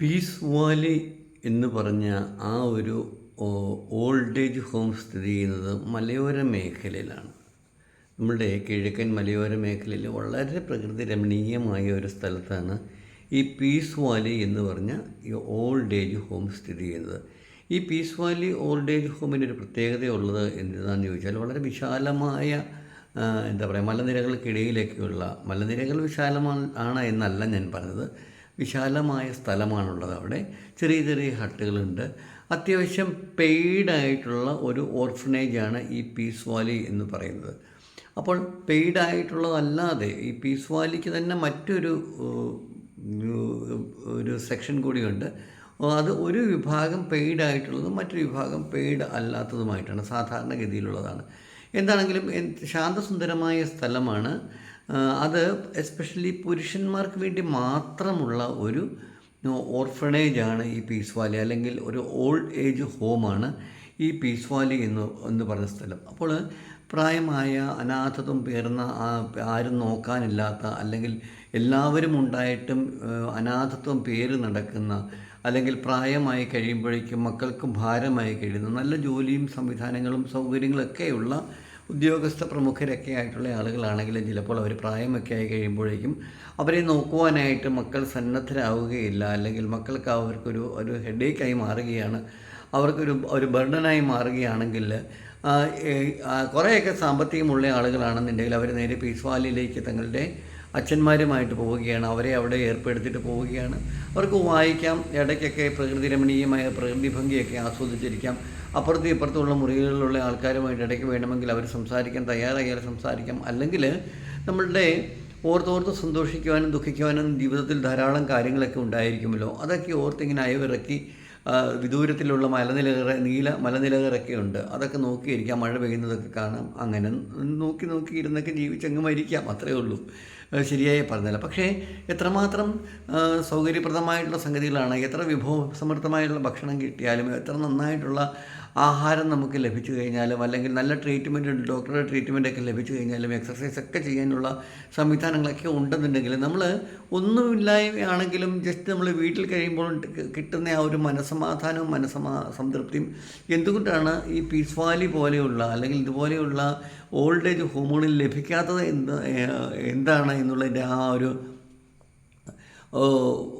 Piece Valley എന്ന് പറഞ്ഞ ആ ഒരു ഓൾഡ് ഏജ് ഹോം സ്ഥിതി ചെയ്യുന്നത് മലയോര മേഖലയിലാണ്. നമ്മുടെ കിഴക്കൻ മലയോര മേഖലയിൽ വളരെ പ്രകൃതി രമണീയമായ ഒരു സ്ഥലത്താണ് ഈ പീസ് വാലി എന്ന് പറഞ്ഞ ഈ ഓൾഡ് ഏജ് ഹോം സ്ഥിതി ചെയ്യുന്നത്. ഈ പീസ് വാലി ഓൾഡ് ഏജ് ഹോമിന്റെ ഒരു പ്രത്യേകതയുള്ളത് എന്താണെന്ന് ചോദിച്ചാൽ വളരെ വിശാലമായ എന്താ പറയുക മലനിരകൾക്കിടയിലേക്കുള്ള മലനിരകൾ വിശാലമാണ് ആണ് എന്നല്ല ഞാൻ പറഞ്ഞത്. വിശാലമായ സ്ഥലമാണുള്ളത് അവിടെ. ചെറിയ ചെറിയ ഹട്ടുകളുണ്ട്. അത്യാവശ്യം പെയ്ഡായിട്ടുള്ള ഒരു ഓർഫനേജാണ് ഈ പീസ് വാലി എന്ന് പറയുന്നത്. അപ്പോൾ പെയ്ഡായിട്ടുള്ളതല്ലാതെ ഈ പീസ് വാലിക്ക് തന്നെ മറ്റൊരു ഒരു സെക്ഷൻ കൂടിയുണ്ട്. അത് ഒരു വിഭാഗം പെയ്ഡ് ആയിട്ടുള്ളതും മറ്റൊരു വിഭാഗം പെയ്ഡ് അല്ലാത്തതുമായിട്ടാണ് സാധാരണഗതിയിലുള്ളതാണ്. എന്താണെങ്കിലും ശാന്തസുന്ദരമായ സ്ഥലമാണ്. അത് എസ്പെഷ്യലി പുരുഷന്മാർക്ക് വേണ്ടി മാത്രമുള്ള ഒരു ഓർഫണേജ് ആണ് ഈ പീസ് വാലി അല്ലെങ്കിൽ ഒരു ഓൾഡ് ഏജ് ഹോമാണ് ഈ പീസ് വാലി എന്ന് എന്ന് പറഞ്ഞ സ്ഥലം. അപ്പോൾ പ്രായമായ അനാഥത്വം പേർന്ന ആരും നോക്കാനില്ലാത്ത അല്ലെങ്കിൽ എല്ലാവരും ഉണ്ടായിട്ടും അനാഥത്വം പേര് നടക്കുന്ന അല്ലെങ്കിൽ പ്രായമായി കഴിയുമ്പോഴേക്കും മക്കൾക്ക് ഭാരമായി കഴിയുന്ന നല്ല ജോലിയും സംവിധാനങ്ങളും സൗകര്യങ്ങളൊക്കെയുള്ള ഉദ്യോഗസ്ഥ പ്രമുഖരൊക്കെ ആയിട്ടുള്ള ആളുകളാണെങ്കിലും ചിലപ്പോൾ അവർ പ്രായമൊക്കെ ആയി കഴിയുമ്പോഴേക്കും അവരെ നോക്കുവാനായിട്ട് മക്കൾ സന്നദ്ധരാകുകയില്ല അല്ലെങ്കിൽ മക്കൾക്ക് അവർക്കൊരു ഒരു ഹെഡേക്കായി മാറുകയാണ്. അവർക്കൊരു ഒരു ബർഡനായി മാറുകയാണെങ്കിൽ കുറേയൊക്കെ സാമ്പത്തികമുള്ള ആളുകളാണെന്നുണ്ടെങ്കിൽ അവർ നേരെ പീസ് വാലിയിലേക്ക് തങ്ങളുടെ അച്ഛന്മാരുമായിട്ട് പോവുകയാണ് അവരെ അവിടെ ഏർപ്പെടുത്തിയിട്ട് പോവുകയാണ്. അവർക്ക് വായിക്കാം ഇടയ്ക്കൊക്കെ പ്രകൃതി രമണീയമായ പ്രകൃതി ഭംഗിയൊക്കെ ആസ്വദിച്ചിരിക്കാം. അപ്പുറത്തും ഇപ്പുറത്തുള്ള മുറികളിലുള്ള ആൾക്കാരുമായിട്ട് ഇടയ്ക്ക് വേണമെങ്കിൽ അവർ സംസാരിക്കാൻ തയ്യാറായാൽ സംസാരിക്കാം. അല്ലെങ്കിൽ നമ്മളുടെ ഓർത്തോർത്ത് സന്തോഷിക്കുവാനും ദുഃഖിക്കുവാനും ജീവിതത്തിൽ ധാരാളം കാര്യങ്ങളൊക്കെ ഉണ്ടായിരിക്കുമല്ലോ. അതൊക്കെ ഓർത്തിങ്ങനെ അയവിറക്കി വിദൂരത്തിലുള്ള മലനിലകറ നീല മലനിലകറൊക്കെ ഉണ്ട് അതൊക്കെ നോക്കിയിരിക്കാം. മഴ പെയ്യുന്നതൊക്കെ കാണാം. അങ്ങനെ നോക്കി നോക്കി ഇരുന്നൊക്കെ ജീവിച്ചങ്ങ് മരിക്കാം. അത്രയേ ഉള്ളൂ. ശരിയായി പറഞ്ഞില്ല പക്ഷേ എത്രമാത്രം സൗകര്യപ്രദമായിട്ടുള്ള സംഗതികളാണ് എത്ര വിഭവസമൃദ്ധമായിട്ടുള്ള ഭക്ഷണം കിട്ടിയാലും എത്ര നന്നായിട്ടുള്ള ആഹാരം നമുക്ക് ലഭിച്ചു കഴിഞ്ഞാലും അല്ലെങ്കിൽ നല്ല ട്രീറ്റ്മെന്റ് ഡോക്ടറുടെ ട്രീറ്റ്മെന്റ് ഒക്കെ ലഭിച്ചു കഴിഞ്ഞാലും എക്സസൈസ് ഒക്കെ ചെയ്യാനുള്ള സംവിധാനങ്ങളൊക്കെ ഉണ്ടെന്നുണ്ടെങ്കിൽ നമ്മൾ ഒന്നുമില്ലായ്മയാണെങ്കിലും ജസ്റ്റ് നമ്മൾ വീട്ടിൽ കഴിയുമ്പോൾ കിട്ടുന്ന ആ ഒരു മനസ്സമാധാനവും മനസ്സമാ സംതൃപ്തിയും എന്തുകൊണ്ടാണ് ഈ പീസ് വാലി പോലെയുള്ള അല്ലെങ്കിൽ ഇതുപോലെയുള്ള ഓൾഡ് ഏജ് ഹോമുകളിൽ ലഭിക്കാത്തത് എന്ത് എന്താണ് എന്നുള്ളതിന്റെ ആ ഒരു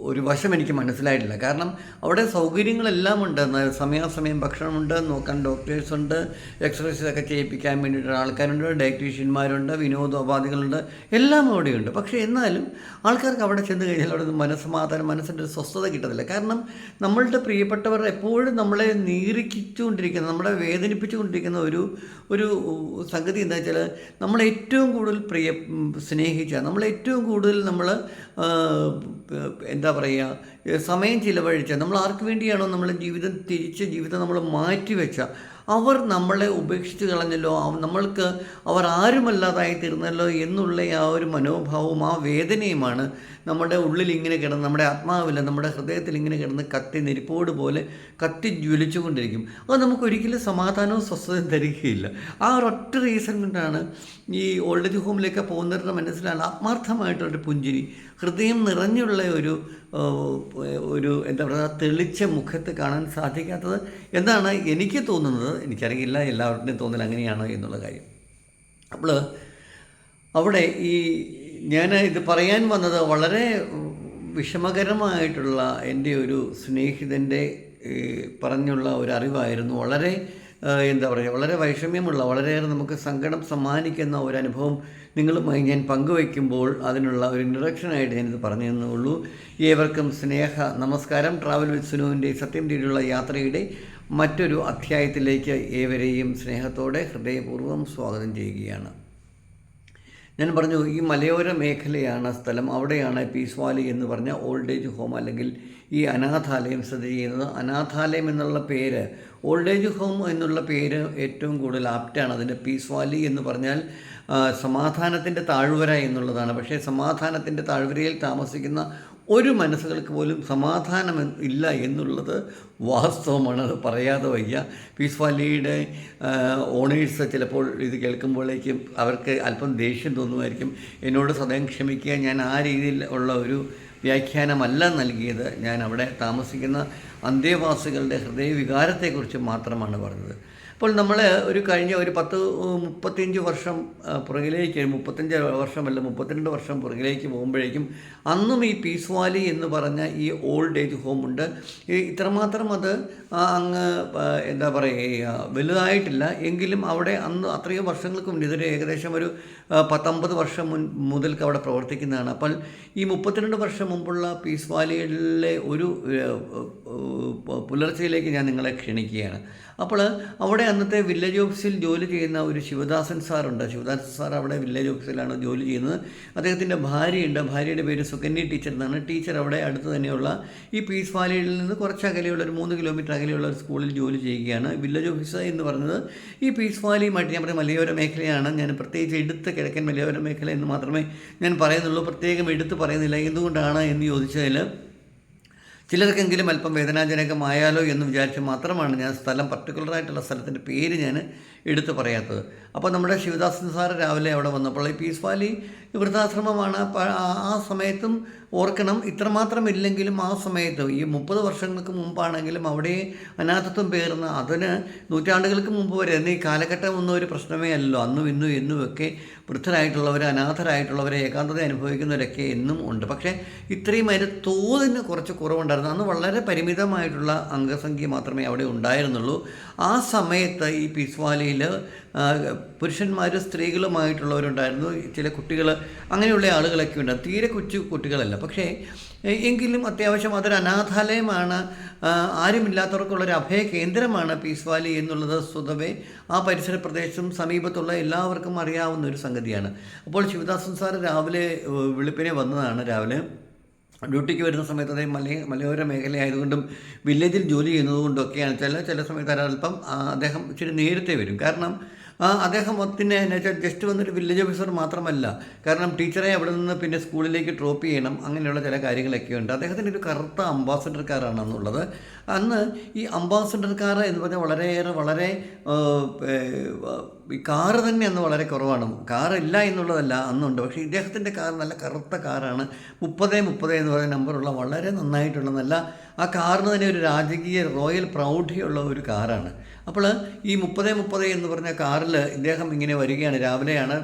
ഒരു വശം എനിക്ക് മനസ്സിലായിട്ടില്ല. കാരണം അവിടെ സൗകര്യങ്ങളെല്ലാം ഉണ്ട്. സമയാസമയം ഭക്ഷണമുണ്ട്. നോക്കാൻ ഡോക്ടേഴ്സ് ഉണ്ട്. എക്സസൈസ് ഒക്കെ ചെയ്യിപ്പിക്കാൻ വേണ്ടിയിട്ട് ആൾക്കാരുണ്ട്. ഡയറ്റീഷ്യന്മാരുണ്ട് വിനോദോപാധികളുണ്ട്. എല്ലാം അവിടെയുണ്ട്. പക്ഷേ എന്നാലും ആൾക്കാർക്ക് അവിടെ ചെന്ന് കഴിഞ്ഞാൽ അവിടെ മനസ്സമാധാനം മനസ്സിന്റെ ഒരു സ്വസ്ഥത കിട്ടത്തില്ല. കാരണം നമ്മളുടെ പ്രിയപ്പെട്ടവർ എപ്പോഴും നമ്മളെ നീറിക്കിച്ചുകൊണ്ടിരിക്കുന്ന നമ്മളെ വേദനിപ്പിച്ചുകൊണ്ടിരിക്കുന്ന ഒരു ഒരു സംഗതി എന്താ വെച്ചാൽ നമ്മളേറ്റവും കൂടുതൽ പ്രിയ സ്നേഹിച്ച നമ്മളേറ്റവും കൂടുതൽ നമ്മൾ എന്താ പറയുക സമയം ചിലവഴിച്ച നമ്മൾ ആർക്ക് വേണ്ടിയാണോ നമ്മളെ ജീവിതം തിരിച്ച് ജീവിതം നമ്മൾ മാറ്റിവെച്ച? അവർ നമ്മളെ ഉപേക്ഷിച്ച് കളഞ്ഞല്ലോ നമ്മൾക്ക് അവർ ആരുമല്ലാതായി തീർന്നല്ലോ എന്നുള്ള ആ ഒരു മനോഭാവവും ആ വേദനയുമാണ് നമ്മുടെ ഉള്ളിൽ ഇങ്ങനെ കിടന്ന് നമ്മുടെ ആത്മാവില്ല നമ്മുടെ ഹൃദയത്തിൽ ഇങ്ങനെ കിടന്ന് കത്തി നെരിപ്പോട് പോലെ കത്തി ജ്വലിച്ചുകൊണ്ടിരിക്കും. അത് നമുക്ക് ഒരിക്കലും സമാധാനവും സ്വസ്ഥതയും തരികയില്ല. ആ ഒരൊറ്റ റീസൺ കൊണ്ടാണ് ഈ ഓൾഡ് ഏജ് ഹോമിലേക്ക് പോകുന്നവരുടെ മനസ്സിലാണ് ആത്മാർത്ഥമായിട്ടൊരു പുഞ്ചിരി ഹൃദയം നിറഞ്ഞുള്ള ഒരു ഒരു എന്താ പറയുക തെളിച്ച മുഖത്ത് കാണാൻ സാധിക്കാത്തത് എന്നാണ് എനിക്ക് തോന്നുന്നത്. എനിക്കറിയില്ല എല്ലാവരുടെയും തോന്നൽ അങ്ങനെയാണോ എന്നുള്ള കാര്യം. അപ്പോൾ അവിടെ ഈ ഞാൻ ഇത് പറയാൻ വന്നത് വളരെ വിഷമകരമായിട്ടുള്ള എന്റെ ഒരു സ്നേഹിതന്റെ പറഞ്ഞുള്ള ഒരു അറിവായിരുന്നു. വളരെ എന്താ പറയുക വളരെ വൈഷമ്യമുള്ള വളരെയേറെ നമുക്ക് സങ്കടം സമ്മാനിക്കുന്ന ഒരു അനുഭവം നിങ്ങളുമായി ഞാൻ പങ്കുവയ്ക്കുമ്പോൾ അതിനുള്ള ഒരു ഇൻട്രഡക്ഷനായിട്ട് ഞാനിത് പറഞ്ഞു തന്നുള്ളൂ ഏവർക്കും സ്നേഹ നമസ്കാരം. ട്രാവൽ വിത്ത് സുനുവിന്റെ സത്യം തേടിയുള്ള യാത്രയുടെ മറ്റൊരു അധ്യായത്തിലേക്ക് ഏവരെയും സ്നേഹത്തോടെ ഹൃദയപൂർവം സ്വാഗതം ചെയ്യുകയാണ്. ഞാൻ പറഞ്ഞു ഈ മലയോര മേഖലയാണ് സ്ഥലം. അവിടെയാണ് പീസ് വാലി എന്ന് പറഞ്ഞ ഓൾഡ് ഏജ് ഹോം അല്ലെങ്കിൽ ഈ അനാഥാലയം സ്ഥിതി ചെയ്യുന്നത്. അനാഥാലയം എന്നുള്ള പേര് ഓൾഡ് ഏജ് ഹോം എന്നുള്ള പേര് ഏറ്റവും കൂടുതൽ ആപ്റ്റാണ്. അതിന്റെ പീസ് വാലി എന്ന് പറഞ്ഞാൽ സമാധാനത്തിന്റെ താഴ്വര എന്നുള്ളതാണ്. പക്ഷേ സമാധാനത്തിന്റെ താഴ്വരയിൽ താമസിക്കുന്ന ഒരു മനസ്സുകൾക്ക് പോലും സമാധാനം ഇല്ല എന്നുള്ളത് വാസ്തവമാണ്. അത് പറയാതെ വയ്യ. പീസ് വാലിയുടെ ഓണേഴ്സ് ചിലപ്പോൾ ഇത് കേൾക്കുമ്പോഴേക്കും അവർക്ക് അല്പം ദേഷ്യം തോന്നുമായിരിക്കും. എന്നോട് സദയം ക്ഷമിക്കുക ഞാൻ ആ രീതിയിൽ ഉള്ള ഒരു വ്യാഖ്യാനമല്ല നൽകിയത്. ഞാൻ അവിടെ താമസിക്കുന്ന അന്തേവാസികളുടെ ഹൃദയവികാരത്തെക്കുറിച്ച് മാത്രമാണ് പറഞ്ഞത്. അപ്പോൾ നമ്മൾ ഒരു കഴിഞ്ഞ ഒരു പത്ത് മുപ്പത്തിയഞ്ച് വർഷം പുറകിലേക്ക് മുപ്പത്തഞ്ച് വർഷമല്ല മുപ്പത്തിരണ്ട് വർഷം പുറകിലേക്ക് പോകുമ്പോഴേക്കും അന്നും ഈ പീസ് വാലി എന്ന് പറഞ്ഞ ഈ ഓൾഡ് ഏജ് ഹോം ഉണ്ട്. ഇത്രമാത്രം അത് അങ്ങ് എന്താ പറയുക വലുതായിട്ടില്ല. എങ്കിലും അവിടെ അന്ന് അത്രയും വർഷങ്ങൾക്ക് മുന്നേ ഇതൊരു ഏകദേശം ഒരു പത്തൊമ്പത് വർഷം മുൻ മുതൽക്ക് അവിടെ പ്രവർത്തിക്കുന്നതാണ്. അപ്പോൾ ഈ മുപ്പത്തിരണ്ട് വർഷം മുമ്പുള്ള പീസ് വാലിയിലെ ഒരു പുലർച്ചയിലേക്ക് ഞാൻ നിങ്ങളെ ക്ഷണിക്കുകയാണ്. അപ്പോൾ അവിടെ അന്നത്തെ വില്ലേജ് ഓഫീസിൽ ജോലി ചെയ്യുന്ന ഒരു ശിവദാസൻ സാറുണ്ട് ശിവദാസൻ സാർ അവിടെ വില്ലേജ് ഓഫീസിലാണ് ജോലി ചെയ്യുന്നത്. അദ്ദേഹത്തിന്റെ ഭാര്യയുണ്ട്. ഭാര്യയുടെ പേര് സുകന്യ ടീച്ചർ എന്നാണ്. ടീച്ചർ അവിടെ അടുത്ത് തന്നെയുള്ള ഈ പീസ് വാലിയിൽ നിന്ന് കുറച്ച് അകലെയുള്ള ഒരു മൂന്ന് കിലോമീറ്റർ അകലെയുള്ള ഒരു സ്കൂളിൽ ജോലി ചെയ്യുകയാണ്. വില്ലേജ് ഓഫീസർ എന്ന് പറഞ്ഞത് ഈ പീസ് വാലിയുമായിട്ട് ഞാൻ പറയുന്ന മലയോര മേഖലയാണ്. ഞാൻ പ്രത്യേകിച്ച് എടുത്ത് കിഴക്കൻ മലയോര മേഖല എന്ന് മാത്രമേ ഞാൻ പറയുന്നുള്ളൂ. പ്രത്യേകം എടുത്ത് പറയുന്നില്ല. എന്തുകൊണ്ടാണ് എന്ന് ചോദിച്ചതിൽ ചിലർക്കെങ്കിലും അല്പം വേദനാജനകമായാലോ എന്ന് വിചാരിച്ച് മാത്രമാണ് ഞാൻ സ്ഥലം പർട്ടിക്കുലറായിട്ടുള്ള സ്ഥലത്തിന്റെ പേര് ഞാൻ എടുത്തു പറയാത്തത്. അപ്പോൾ നമ്മുടെ ശിവദാസൻ സാറ് രാവിലെ അവിടെ വന്നപ്പോൾ ഈ പീസ് വാലി വൃദ്ധാശ്രമമാണ് ആ- സമയത്തും ഓർക്കണം. ഇത്രമാത്രം ഇല്ലെങ്കിലും ആ സമയത്ത് ഈ മുപ്പത് വർഷങ്ങൾക്ക് മുമ്പാണെങ്കിലും അവിടെ അനാഥത്വം പേർന്ന അതിന് നൂറ്റാണ്ടുകൾക്ക് മുമ്പ് വരെ എന്ന് ഈ കാലഘട്ടം ഒന്നും ഒരു പ്രശ്നമേ അല്ലല്ലോ. അന്നും ഇന്നും എന്നും ഒക്കെ വൃദ്ധരായിട്ടുള്ളവർ അനാഥരായിട്ടുള്ളവർ ഏകാന്തത അനുഭവിക്കുന്നവരൊക്കെ എന്നും ഉണ്ട്. പക്ഷേ ഇത്രയും അതിന്റെ തോതിന് കുറച്ച് കുറവുണ്ടായിരുന്നു. അന്ന് വളരെ പരിമിതമായിട്ടുള്ള അംഗസംഖ്യ മാത്രമേ അവിടെ ഉണ്ടായിരുന്നുള്ളൂ. ആ സമയത്ത് ഈ പീസ് വാലിയിൽ പുരുഷന്മാരും സ്ത്രീകളുമായിട്ടുള്ളവരുണ്ടായിരുന്നു ചില കുട്ടികൾ അങ്ങനെയുള്ള ആളുകളൊക്കെ ഉണ്ട്. തീരെ കൊച്ചു കുട്ടികളല്ല. പക്ഷേ എങ്കിലും അത്യാവശ്യം അതൊരു അനാഥാലയമാണ്. ആരുമില്ലാത്തവർക്കുള്ളൊരു അഭയ കേന്ദ്രമാണ് പീസ് വാലി എന്നുള്ളത് സ്വതവേ ആ പരിസര പ്രദേശത്തും സമീപത്തുള്ള എല്ലാവർക്കും അറിയാവുന്ന ഒരു സംഗതിയാണ്. അപ്പോൾ ശിവദാസൻ സാർ രാവിലെ വെളുപ്പിനെ വന്നതാണ് രാവിലെ. ഡ്യൂട്ടിക്ക് വരുന്ന സമയത്ത് അതേ മലയ മലയോര മേഖലയായതുകൊണ്ടും വില്ലേജിൽ ജോലി ചെയ്യുന്നതുകൊണ്ടൊക്കെയാണ് ചില ചില സമയത്ത് ഒരൽപ്പം അദ്ദേഹം ഇച്ചിരി നേരത്തെ വരും. കാരണം അദ്ദേഹം പിന്നെ എന്നു വെച്ചാൽ ജസ്റ്റ് വന്നൊരു വില്ലേജ് ഓഫീസർ മാത്രമല്ല. കാരണം ടീച്ചറെ അവിടെ നിന്ന് പിന്നെ സ്കൂളിലേക്ക് ഡ്രോപ്പ് ചെയ്യണം. അങ്ങനെയുള്ള ചില കാര്യങ്ങളൊക്കെ ഉണ്ട്. അദ്ദേഹത്തിന്റെ ഒരു കറുത്ത അംബാസഡർ കാറാണ് അന്നുള്ളത് അന്ന് ഈ അംബാസഡർ കാർ എന്ന് പറഞ്ഞാൽ വളരെയേറെ വളരെ കാറ് തന്നെ അന്ന് വളരെ കുറവാണ്. കാറില്ല എന്നുള്ളതല്ല അന്നുണ്ട്. പക്ഷേ ഇദ്ദേഹത്തിന്റെ കാർ നല്ല കറുത്ത കാറാണ്. മുപ്പത് മുപ്പത് എന്ന് പറയുന്ന നമ്പറുള്ള വളരെ നന്നായിട്ടുള്ള നല്ല ആ കാറിന് തന്നെ ഒരു രാജകീയ റോയൽ പ്രൗഢിയുള്ള ഒരു കാറാണ്. അപ്പോൾ ഈ മുപ്പത് മുപ്പത് എന്ന് പറഞ്ഞ കാറിൽ ഇദ്ദേഹം ഇങ്ങനെ വരികയാണ്. രാവിലെയാണ്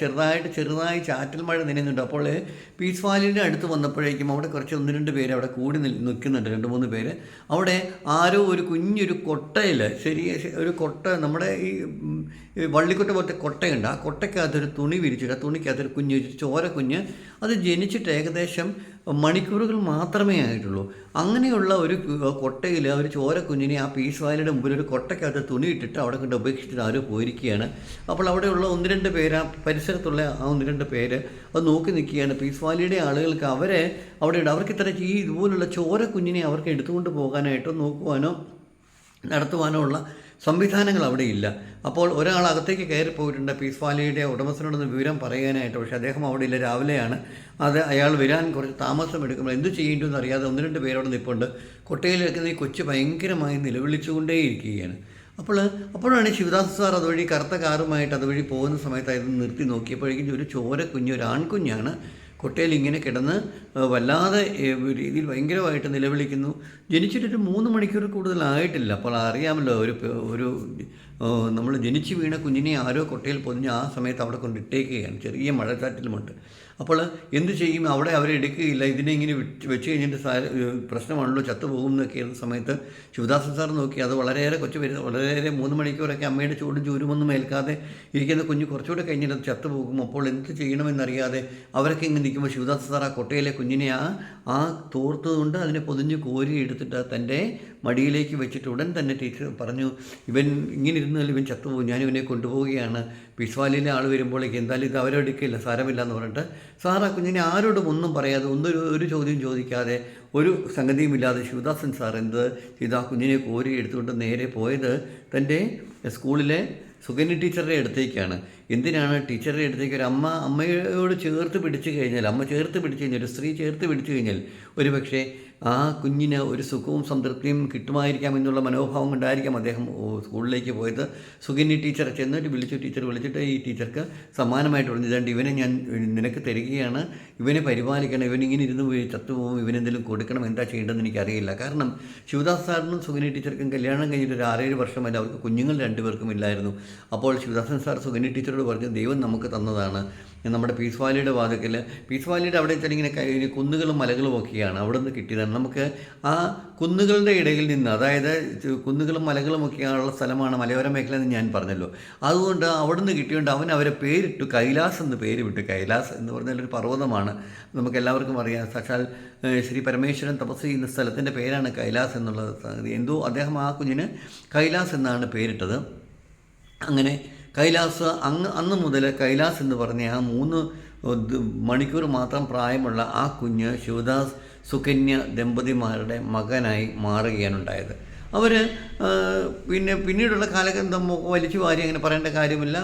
ചെറുതായിട്ട് ചെറുതായി ചാറ്റൽ മഴ നനയുന്നുണ്ട്. അപ്പോൾ പീസ് വാലിന്റെ അടുത്ത് വന്നപ്പോഴേക്കും അവിടെ കുറച്ച് ഒന്ന് രണ്ട് പേര് അവിടെ കൂടി നിൽ നിൽക്കുന്നുണ്ട് രണ്ട് മൂന്ന് പേര്. അവിടെ ആരോ ഒരു കുഞ്ഞൊരു കൊട്ടയിൽ ശരി ഒരു കൊട്ട നമ്മുടെ ഈ വള്ളിക്കൊട്ട പോലത്തെ കൊട്ടയുണ്ട്. ആ കൊട്ടയ്ക്കകത്തൊരു തുണി വിരിച്ചിട്ട് ആ തുണിക്കകത്തൊരു കുഞ്ഞ് ചോര കുഞ്ഞ് അത് ജനിച്ചിട്ട് ഏകദേശം മണിക്കൂറുകൾ മാത്രമേ ആയിട്ടുള്ളൂ. അങ്ങനെയുള്ള ഒരു കൊട്ടയിൽ ഒരു ചോര കുഞ്ഞിനെ ആ പീസ് വാലിയുടെ മുമ്പിൽ ഒരു കൊട്ടയ്ക്കകത്ത് തുണി ഇട്ടിട്ട് അവിടെ കൊണ്ട് ഉപേക്ഷിച്ചിട്ട് ആരോ പോയിരിക്കുകയാണ്. അപ്പോൾ അവിടെയുള്ള ഒന്ന് രണ്ട് പേര് ആ പരിസരത്തുള്ള ആ ഒന്ന് രണ്ട് പേര് അത് നോക്കി നിൽക്കുകയാണ്. പീസ് വാലിയുടെ ആളുകൾക്ക് അവരെ അവിടെയുണ്ട്. അവർക്ക് ഇത്ര ഈ ഇതുപോലുള്ള ചോര കുഞ്ഞിനെ അവർക്ക് എടുത്തുകൊണ്ട് പോകാനായിട്ടോ നോക്കുവാനോ നടത്തുവാനോ ഉള്ള സംവിധാനങ്ങൾ അവിടെ ഇല്ല. അപ്പോൾ ഒരാൾ അകത്തേക്ക് കയറി പോയിട്ടുണ്ട്. പീസ് വാലിയുടെ ഉടമസ്ഥനോടൊന്ന് വിവരം പറയാനായിട്ട്. പക്ഷേ അദ്ദേഹം അവിടെ ഇല്ല. രാവിലെയാണ് അത് അയാൾ വരാൻ കുറച്ച് താമസം എടുക്കുമ്പോൾ എന്ത് ചെയ്യേണ്ടതെന്ന് അറിയാതെ ഒന്ന് രണ്ട് പേരോട് നിൽപ്പുണ്ട് കൊട്ടയിൽ നിൽക്കുന്ന ഈ കൊച്ചു ഭയങ്കരമായി നിലവിളിച്ചുകൊണ്ടേയിരിക്കുകയാണ്. അപ്പോൾ അപ്പോഴാണ് ശിവദാസ് സാർ അതുവഴി കറുത്ത കാറുമായിട്ട് അതുവഴി പോകുന്ന സമയത്ത് അത് നിർത്തി നോക്കിയപ്പോഴേക്കും ഒരു ചോര കുഞ്ഞ് ഒരു ആൺകുഞ്ഞാണ് കൊട്ടയിൽ ഇങ്ങനെ കിടന്ന് വല്ലാതെ രീതിയിൽ ഭയങ്കരമായിട്ട് നിലവിളിക്കുന്നു. ജനിച്ചിട്ടൊരു മൂന്ന് മണിക്കൂർ കൂടുതലായിട്ടില്ല. അപ്പോൾ അറിയാമല്ലോ ഒരു ഒരു നമ്മൾ ജനിച്ച് വീണ കുഞ്ഞിനെ ആരോ കൊട്ടയിൽ പൊതിഞ്ഞ് ആ സമയത്ത് അവിടെ കൊണ്ടിട്ടേക്കുകയാണ്. ചെറിയ മഴച്ചാറ്റിലുമുണ്ട് അപ്പോൾ എന്ത് ചെയ്യും? അവിടെ അവരെ എടുക്കുകയില്ല. ഇതിനെ ഇങ്ങനെ വെച്ച് കഴിഞ്ഞിട്ട് പ്രശ്നമാണല്ലോ ചത്തുപോകും എന്നൊക്കെ ഇരുന്ന സമയത്ത് ശിവദാസൻ സാർ നോക്കി. അത് വളരെയേറെ കൊച്ചു വരുന്ന വളരെയേറെ മൂന്ന് മണിക്കൂറൊക്കെ അമ്മയുടെ ചൂടും ചൂരുമൊന്നും ഏൽക്കാതെ ഇരിക്കുന്ന കുഞ്ഞ് കുറച്ചുകൂടെ കഴിഞ്ഞിട്ട് അത് ചത്തുപോകും. അപ്പോൾ എന്ത് ചെയ്യണമെന്നറിയാതെ അവരൊക്കെ ഇങ്ങനെ നിൽക്കുമ്പോൾ ശിവദാസൻ സാർ ആ കൊട്ടയിലെ കുഞ്ഞിനെ ആ ആ തോർത്തുകൊണ്ട് അതിനെ പൊതിഞ്ഞ് കോരി എടുത്തിട്ട് തന്റെ മടിയിലേക്ക് വെച്ചിട്ട് ഉടൻ തന്നെ ടീച്ചർ പറഞ്ഞു ഇവൻ ഇങ്ങനെ ഇരുന്നാൽ ഇവൻ ചത്തുപോകും. ഞാനിവനെ കൊണ്ടുപോവുകയാണ്. പിസ്വാലിയിലെ ആൾ വരുമ്പോഴേക്ക് എന്തായാലും ഇത് അവരെടുക്കില്ല സാരമില്ല എന്ന് പറഞ്ഞിട്ട് സാറാ കുഞ്ഞിനെ ആരോടും ഒന്നും പറയാതെ ഒന്നൊരു ഒരു ചോദ്യം ചോദിക്കാതെ ഒരു സംഗതിയുമില്ലാതെ ശിവദാസൻ സാർ എന്ത് ചെയ്ത്? ആ കുഞ്ഞിനെ കോരി എടുത്തുകൊണ്ട് നേരെ പോയത് തന്റെ സ്കൂളിലെ സുകന്യ ടീച്ചറുടെ അടുത്തേക്കാണ്. എന്തിനാണ് ടീച്ചറുടെ അടുത്തേക്ക് ഒരു അമ്മ അമ്മയോട് ചേർത്ത് പിടിച്ചു കഴിഞ്ഞാൽ അമ്മ ചേർത്ത് പിടിച്ചു കഴിഞ്ഞാൽ ഒരു സ്ത്രീ ചേർത്ത് പിടിച്ചു കഴിഞ്ഞാൽ ഒരു പക്ഷേ ആ കുഞ്ഞിന് ഒരു സുഖവും സംതൃപ്തിയും കിട്ടുമായിരിക്കാം എന്നുള്ള മനോഭാവം കൊണ്ടായിരിക്കാം അദ്ദേഹം സ്കൂളിലേക്ക് പോയത്. സുഖിനി ടീച്ചറെ ചെന്നിട്ട് വിളിച്ചു. ടീച്ചർ വിളിച്ചിട്ട് ഈ ടീച്ചർക്ക് സമ്മാനമായിട്ട് പറഞ്ഞു ഇതാണ്ട് ഇവനെ ഞാൻ നിനക്ക് തരികയാണ്. ഇവനെ പരിപാലിക്കണം. ഇവൻ ഇങ്ങനെ ഇരുന്ന് ചത്തുപോകും. ഇവനെന്തെങ്കിലും കൊടുക്കണം. എന്താ ചെയ്യേണ്ടതെന്ന് എനിക്കറിയില്ല. കാരണം ശിവദാസ് സാറിനും സുഖിനി ടീച്ചർക്കും കല്യാണം കഴിഞ്ഞിട്ട് ഒരു ആറേഴ് വർഷമല്ല അവർക്ക് കുഞ്ഞുങ്ങൾ രണ്ടുപേർക്കും ഇല്ലായിരുന്നു. അപ്പോൾ ശിവദാസൻ സാർ സുഖിനി ടീച്ചറോട് പറഞ്ഞു ദൈവം നമുക്ക് തന്നതാണ്. നമ്മുടെ പീസ് വാലിയുടെ വാതിക്കൽ പീസ് വാലിയുടെ അവിടെ ഇങ്ങനെ കുന്നുകളും മലകളും ഒക്കെയാണ് അവിടെ നിന്ന് കിട്ടിയതാണ് നമുക്ക് ആ കുന്നുകളുടെ ഇടയിൽ നിന്ന് അതായത് കുന്നുകളും മലകളും ഒക്കെയുള്ള സ്ഥലമാണ് മലയോര മേഖല എന്ന് ഞാൻ പറഞ്ഞല്ലോ. അതുകൊണ്ട് അവിടെ നിന്ന് കിട്ടിയോണ്ട് അവൻ അവരെ പേരിട്ടു. കൈലാസ് എന്ന് പേര് വിട്ടു. കൈലാസ് എന്ന് പറഞ്ഞാൽ ഒരു പർവതമാണ്. നമുക്ക് എല്ലാവർക്കും അറിയാം. സാക്ഷാൽ ശ്രീ പരമേശ്വരൻ തപസ് ചെയ്യുന്ന സ്ഥലത്തിന്റെ പേരാണ് കൈലാസ് എന്നുള്ളത് എന്തോ അദ്ദേഹം ആ കുഞ്ഞിന് കൈലാസ് എന്നാണ് പേരിട്ടത്. അങ്ങനെ കൈലാസ് അങ്ങ് അന്ന് മുതൽ കൈലാസ് എന്ന് പറഞ്ഞ ആ മൂന്ന് മണിക്കൂർ മാത്രം പ്രായമുള്ള ആ കുഞ്ഞ് ശിവദാസ് സുകന്യ ദമ്പതിമാരുടെ മകനായി മാറുകയാണ് ഉണ്ടായത് അവർ പിന്നെ പിന്നീടുള്ള കാലഘട്ടം വലിച്ചു വാരി അങ്ങനെ പറയേണ്ട കാര്യമില്ല.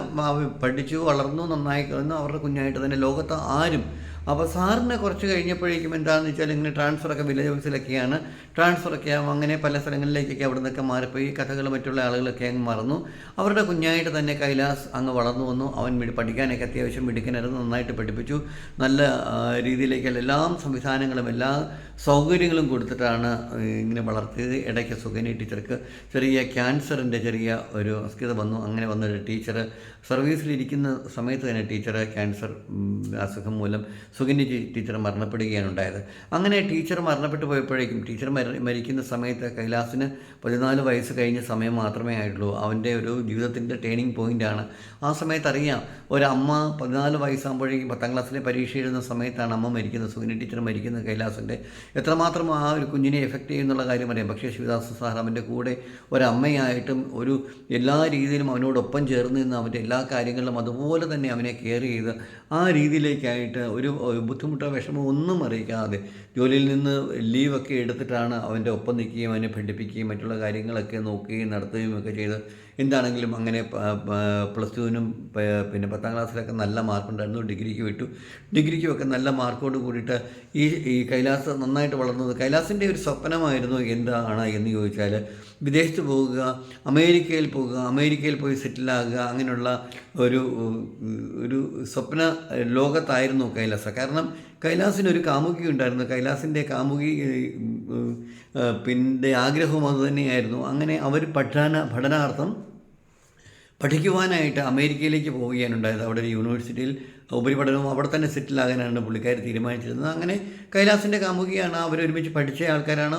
പഠിച്ചു വളർന്നു നന്നായി കിടന്നു അവരുടെ കുഞ്ഞായിട്ട് തന്നെ ലോകത്ത് ആരും അപ്പോൾ സാറിന് കുറച്ച് കഴിഞ്ഞപ്പോഴേക്കും എന്താണെന്ന് വെച്ചാൽ ഇങ്ങനെ ട്രാൻസ്ഫറൊക്കെ വില്ലേജ് ഓഫീസിലൊക്കെയാണ്. ട്രാൻസ്ഫറൊക്കെ ആവും അങ്ങനെ പല സ്ഥലങ്ങളിലേക്കൊക്കെ അവിടെ നിന്നൊക്കെ മാറിപ്പോയി കഥകൾ മറ്റുള്ള ആളുകളൊക്കെ അങ്ങ് മറന്നു അവരുടെ കുഞ്ഞായിട്ട് തന്നെ കൈലാസ് അങ്ങ് വളർന്നു വന്നു. അവൻ പഠിക്കാനൊക്കെ അത്യാവശ്യം മിടുക്കനായിരുന്നു. നന്നായിട്ട് പഠിപ്പിച്ചു. നല്ല രീതിയിലേക്കുള്ള എല്ലാ സംവിധാനങ്ങളും എല്ലാ സൗകര്യങ്ങളും കൊടുത്തിട്ടാണ് ഇങ്ങനെ വളർത്തിയത്. ഇടയ്ക്ക് സുഖനി ടീച്ചർക്ക് ചെറിയ ക്യാൻസറിന്റെ ചെറിയ ഒരു അസ്ഥിത വന്നു. അങ്ങനെ വന്നൊരു ടീച്ചർ സർവീസിലിരിക്കുന്ന സമയത്ത് തന്നെ ടീച്ചർ ക്യാൻസർ അസുഖം മൂലം സുഗന്യ ടീച്ചർ മരണപ്പെടുകയാണ് ഉണ്ടായത് അങ്ങനെ ടീച്ചർ മരണപ്പെട്ടു പോയപ്പോഴേക്കും ടീച്ചർ മര മരിക്കുന്ന സമയത്ത് കൈലാസിന് പതിനാല് വയസ്സ് കഴിഞ്ഞ സമയം മാത്രമേ ആയിട്ടുള്ളൂ. അവന്റെ ഒരു ജീവിതത്തിന്റെ ടേണിംഗ് പോയിന്റാണ് ആ സമയത്ത് അറിയാം ഒരമ്മ പതിനാല് വയസ്സാകുമ്പോഴേക്കും പത്താം ക്ലാസ്സിലെ പരീക്ഷ എഴുതുന്ന സമയത്താണ് അമ്മ മരിക്കുന്നത് സുഗന്യ ടീച്ചർ മരിക്കുന്നത് കൈലാസിന്റെ. എത്രമാത്രം ആ ഒരു കുഞ്ഞിനെ എഫക്റ്റ് ചെയ്യുന്നുള്ള കാര്യം അറിയാം. പക്ഷേ ശിവദാസ സാർ അവന്റെ കൂടെ ഒരമ്മയായിട്ടും ഒരു എല്ലാ രീതിയിലും അവനോടൊപ്പം ചേർന്ന് നിന്ന് അവന്റെ എല്ലാ കാര്യങ്ങളിലും അതുപോലെ തന്നെ അവനെ കെയർ ചെയ്ത് ആ രീതിയിലേക്കായിട്ട് ഒരു ബുദ്ധിമുട്ടോ വിഷമോ ഒന്നും അറിയിക്കാതെ ജോലിയിൽ നിന്ന് ലീവൊക്കെ എടുത്തിട്ടാണ് അവന്റെ ഒപ്പം നിൽക്കുകയും അവനെ പഠിപ്പിക്കുകയും മറ്റുള്ള കാര്യങ്ങളൊക്കെ നോക്കുകയും നടത്തുകയും ഒക്കെ ചെയ്ത് എന്താണെങ്കിലും അങ്ങനെ പ്ലസ് ടുവിനും പിന്നെ പത്താം ക്ലാസ്സിലൊക്കെ നല്ല മാർക്കുണ്ടായിരുന്നു ഡിഗ്രിക്ക് വിട്ടു. ഡിഗ്രിക്കും ഒക്കെ നല്ല മാർക്കോട് കൂടിയിട്ട് ഈ ഈ കൈലാസ് നന്നായിട്ട് വളർന്നത് കൈലാസിന്റെ ഒരു സ്വപ്നമായിരുന്നു എന്താണ് എന്ന് ചോദിച്ചാൽ വിദേശത്ത് പോകുക അമേരിക്കയിൽ പോകുക അമേരിക്കയിൽ പോയി സെറ്റിലാകുക അങ്ങനെയുള്ള ഒരു ഒരു സ്വപ്ന ലോകത്തായിരുന്നു കൈലാസ. കാരണം കൈലാസിന് ഒരു കാമുകി ഉണ്ടായിരുന്നു. കൈലാസിന്റെ കാമുകി പിന്നെ ആഗ്രഹവും അതുതന്നെയായിരുന്നു അങ്ങനെ അവർ പഠന പഠനാർത്ഥം പഠിക്കുവാനായിട്ട് അമേരിക്കയിലേക്ക് പോവുകയാണ് ഉണ്ടായത്. അവിടെ ഒരു യൂണിവേഴ്സിറ്റിയിൽ ഉപരിപഠനവും അവിടെ തന്നെ സെറ്റിലാകാനാണ് പുള്ളിക്കാർ തീരുമാനിച്ചിരുന്നത്. അങ്ങനെ കൈലാസിന്റെ കാമുകിയാണ് അവരൊരുമിച്ച് പഠിച്ച ആൾക്കാരാണ്.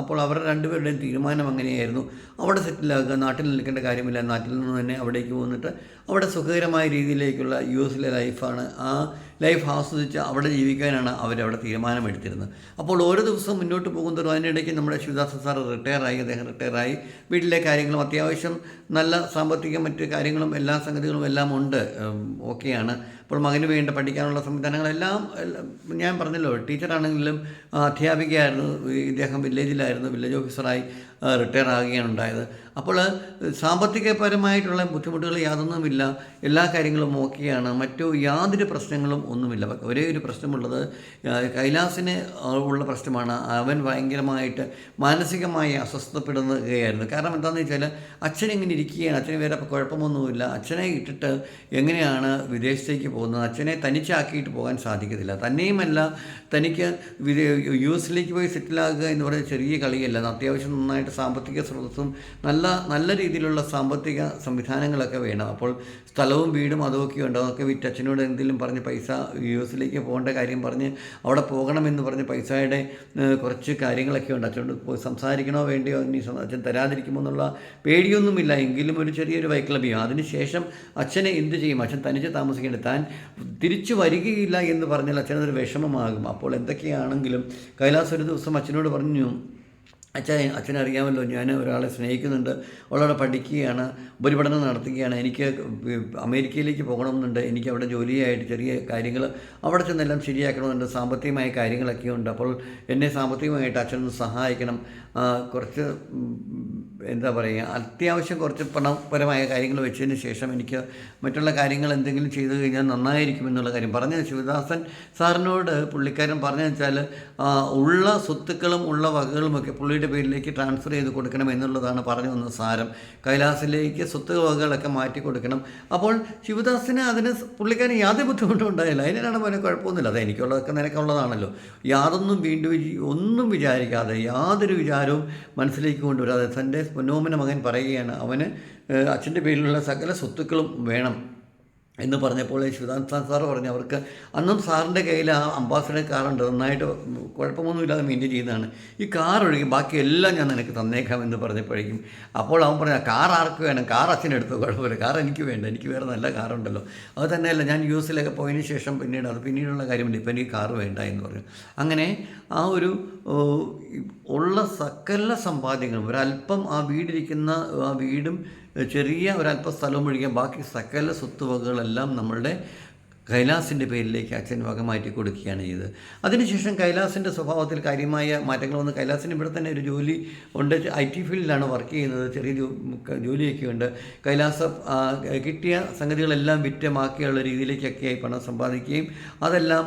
അപ്പോൾ അവരുടെ രണ്ടുപേരുടെയും തീരുമാനം അങ്ങനെയായിരുന്നു. അവിടെ സെറ്റിലാകുക നാട്ടിൽ നിൽക്കേണ്ട കാര്യമില്ല നാട്ടിൽ നിന്ന് തന്നെ അവിടേക്ക് പോന്നിട്ട് അവിടെ സുഖകരമായ രീതിയിലേക്കുള്ള യു എസിലെ ലൈഫാണ്. ആ ലൈഫ് ആസ്വദിച്ച് അവിടെ ജീവിക്കാനാണ് അവരവിടെ തീരുമാനമെടുത്തിരുന്നത്. അപ്പോൾ ഓരോ ദിവസവും മുന്നോട്ട് പോകുന്നതോറും അതിനിടയ്ക്ക് നമ്മുടെ ശിവദാസ സാർ റിട്ടയറായി അദ്ദേഹം റിട്ടയറായി. വീട്ടിലെ കാര്യങ്ങളും അത്യാവശ്യം നല്ല സാമ്പത്തിക മറ്റ് കാര്യങ്ങളും എല്ലാ സംഗതികളും എല്ലാം ഉണ്ട്. ഓക്കെയാണ്. അപ്പോൾ മകന് വേണ്ട പഠിക്കാനുള്ള സംവിധാനങ്ങളെല്ലാം ഞാൻ പറഞ്ഞല്ലോ ടീച്ചറാണെങ്കിലും അധ്യാപികയായിരുന്നു ഇദ്ദേഹം വില്ലേജിലായിരുന്നു വില്ലേജ് ഓഫീസറായി. റിട്ടയർ ആകുകയാണ് ഉണ്ടായത്. അപ്പോൾ സാമ്പത്തികപരമായിട്ടുള്ള ബുദ്ധിമുട്ടുകൾ യാതൊന്നുമില്ല. എല്ലാ കാര്യങ്ങളും ഓക്കെയാണ് മറ്റു യാതൊരു പ്രശ്നങ്ങളും ഒന്നുമില്ല. ഒരേ ഒരു പ്രശ്നമുള്ളത് കൈലാസിന് ഉള്ള പ്രശ്നമാണ്. അവൻ ഭയങ്കരമായിട്ട് മാനസികമായി അസ്വസ്ഥപ്പെടുകയായിരുന്നു. കാരണം എന്താണെന്ന് വെച്ചാൽ അച്ഛൻ ഇങ്ങനെ ഇരിക്കുകയാണ്. അച്ഛന് വേറെ കുഴപ്പമൊന്നുമില്ല. അച്ഛനെ ഇട്ടിട്ട് എങ്ങനെയാണ് വിദേശത്തേക്ക് പോകുന്നത്? അച്ഛനെ തനിച്ചാക്കിയിട്ട് പോകാൻ സാധിക്കത്തില്ല. തന്നെയുമല്ല തനിക്ക് യു എസിലേക്ക് പോയി സെറ്റിലാകുക എന്ന് പറയുന്നത് ചെറിയ കളിയല്ല. അത്യാവശ്യം നന്നായിട്ട് സാമ്പത്തിക സ്രോതസ്സും നല്ല നല്ല രീതിയിലുള്ള സാമ്പത്തിക സംവിധാനങ്ങളൊക്കെ വേണം. അപ്പോൾ സ്ഥലവും വീടും അതുമൊക്കെ ഉണ്ട്. അതൊക്കെ വിറ്റ് അച്ഛനോട് എന്തെങ്കിലും പറഞ്ഞ് പൈസ യു എസിലേക്ക് പോകേണ്ട കാര്യം പറഞ്ഞ് അവിടെ പോകണമെന്ന് പറഞ്ഞ് പൈസയുടെ കുറച്ച് കാര്യങ്ങളൊക്കെ ഉണ്ട്. അച്ഛനോട് പോയി സംസാരിക്കണോ വേണ്ടിയോ? ഇനി അച്ഛൻ തരാതിരിക്കുമോ എന്നുള്ള പേടിയൊന്നുമില്ല. എങ്കിലും ഒരു ചെറിയൊരു വൈക്ലഭ്യം അതിനുശേഷം അച്ഛനെ എന്ത് ചെയ്യും? അച്ഛൻ തനിച്ച് താമസിക്കേണ്ടത് താൻ തിരിച്ചു വരികയില്ല എന്ന് പറഞ്ഞാൽ അച്ഛനതൊരു വിഷമമാകും. അപ്പോൾ എന്തൊക്കെയാണെങ്കിലും കൈലാസ് ഒരു ദിവസം അച്ഛനോട് പറഞ്ഞു അച്ഛൻ അച്ഛനറിയാമല്ലോ ഞാൻ ഒരാളെ സ്നേഹിക്കുന്നുണ്ട് ഒരാളെ പഠിക്കുകയാണ് ഉപരിപഠനം നടത്തുകയാണ് എനിക്ക് അമേരിക്കയിലേക്ക് പോകണമെന്നുണ്ട് എനിക്ക് അവിടെ ജോലിയായിട്ട് ചെറിയ കാര്യങ്ങൾ അവിടെ ചെന്നെല്ലാം ശരിയാക്കണമെന്നുണ്ട് സാമ്പത്തികമായ കാര്യങ്ങളൊക്കെ ഉണ്ട്. അപ്പോൾ എന്നെ സാമ്പത്തികമായിട്ട് അച്ഛനൊന്ന് സഹായിക്കണം. കുറച്ച് എന്താ പറയുക അത്യാവശ്യം കുറച്ച് പണപരമായ കാര്യങ്ങൾ വെച്ചതിന് ശേഷം എനിക്ക് മറ്റുള്ള കാര്യങ്ങൾ എന്തെങ്കിലും ചെയ്തു കഴിഞ്ഞാൽ നന്നായിരിക്കും എന്നുള്ള കാര്യം. പറഞ്ഞ ശിവദാസൻ സാറിനോട് പുള്ളിക്കാരൻ പറഞ്ഞു വെച്ചാൽ ഉള്ള സ്വത്തുക്കളും ഉള്ള വകകളുമൊക്കെ പുള്ളിയുടെ പേരിലേക്ക് ട്രാൻസ്ഫർ ചെയ്ത് കൊടുക്കണം എന്നുള്ളതാണ് പറഞ്ഞു വന്ന സാരം. കൈലാസിലേക്ക് സ്വത്ത് വകകളൊക്കെ മാറ്റി കൊടുക്കണം. അപ്പോൾ ശിവദാസിന് അതിന് പുള്ളിക്കാരന് യാതൊരു ബുദ്ധിമുട്ടും ഉണ്ടായില്ല. അതിനാണ് പോലെ കുഴപ്പമൊന്നുമില്ല. അത് എനിക്കുള്ളതൊക്കെ നിനക്കുള്ളതാണല്ലോ. യാതൊന്നും വീണ്ടും ഒന്നും വിചാരിക്കാതെ യാതൊരു വിചാരവും മനസ്സിലേക്ക് കൊണ്ടുവരാതെ തന്റെ പൊന്നോമന മകൻ പറയുകയാണ് അവന് അച്ഛന്റെ പേരിലുള്ള സകല സ്വത്തുക്കളും വേണം. എന്ന് പറഞ്ഞപ്പോൾ ശിവദാസ് സാർ പറഞ്ഞു അവർക്ക് അന്നും സാറിന്റെ കയ്യിൽ ആ അംബാസഡർ കാറുണ്ട് നന്നായിട്ട് കുഴപ്പമൊന്നുമില്ലാതെ മെയിന്റെയിൻ ചെയ്യുന്നതാണ്. ഈ കാർ ഒഴികെ ബാക്കി എല്ലാം ഞാൻ നിനക്ക് തന്നേക്കാം എന്ന് പറഞ്ഞപ്പോഴേക്കും അപ്പോൾ അവൻ പറഞ്ഞു കാർ ആർക്ക് വേണം? കാർ അച്ഛനെടുത്തു കുഴപ്പമില്ല കാർ എനിക്ക് വേണ്ട എനിക്ക് വേറെ നല്ല കാറുണ്ടല്ലോ. അത് തന്നെയല്ല ഞാൻ യു എസിലൊക്കെ പോയതിന് ശേഷം പിന്നീട് അത് പിന്നീടുള്ള കാര്യമുണ്ട്. ഇപ്പം എനിക്ക് കാർ വേണ്ട എന്ന് പറഞ്ഞു. അങ്ങനെ ആ ഒരു ഉള്ള സകല സമ്പാദ്യങ്ങളും ഒരല്പം ആ വീടിരിക്കുന്ന ആ വീടും ചെറിയ ഒരല്പ സ്ഥലം ഒഴികെ ബാക്കി സകല സ്വത്തുവകകളെല്ലാം നമ്മളുടെ കൈലാസിന്റെ പേരിലേക്ക് അച്ഛൻ വക മാറ്റി കൊടുക്കുകയാണ് ചെയ്തത്. അതിനുശേഷം കൈലാസിന്റെ സ്വഭാവത്തിൽ കാര്യമായ മാറ്റങ്ങൾ വന്ന് കൈലാസിന് ഇവിടെ തന്നെ ഒരു ജോലി ഉണ്ട്. ഐ ടി ഫീൽഡിലാണ് വർക്ക് ചെയ്യുന്നത്. ചെറിയ ജോലിയൊക്കെ ഉണ്ട്. കൈലാസ കിട്ടിയ സംഗതികളെല്ലാം വിറ്റമാക്കിയുള്ള രീതിയിലേക്കൊക്കെയായി പണം സമ്പാദിക്കുകയും അതെല്ലാം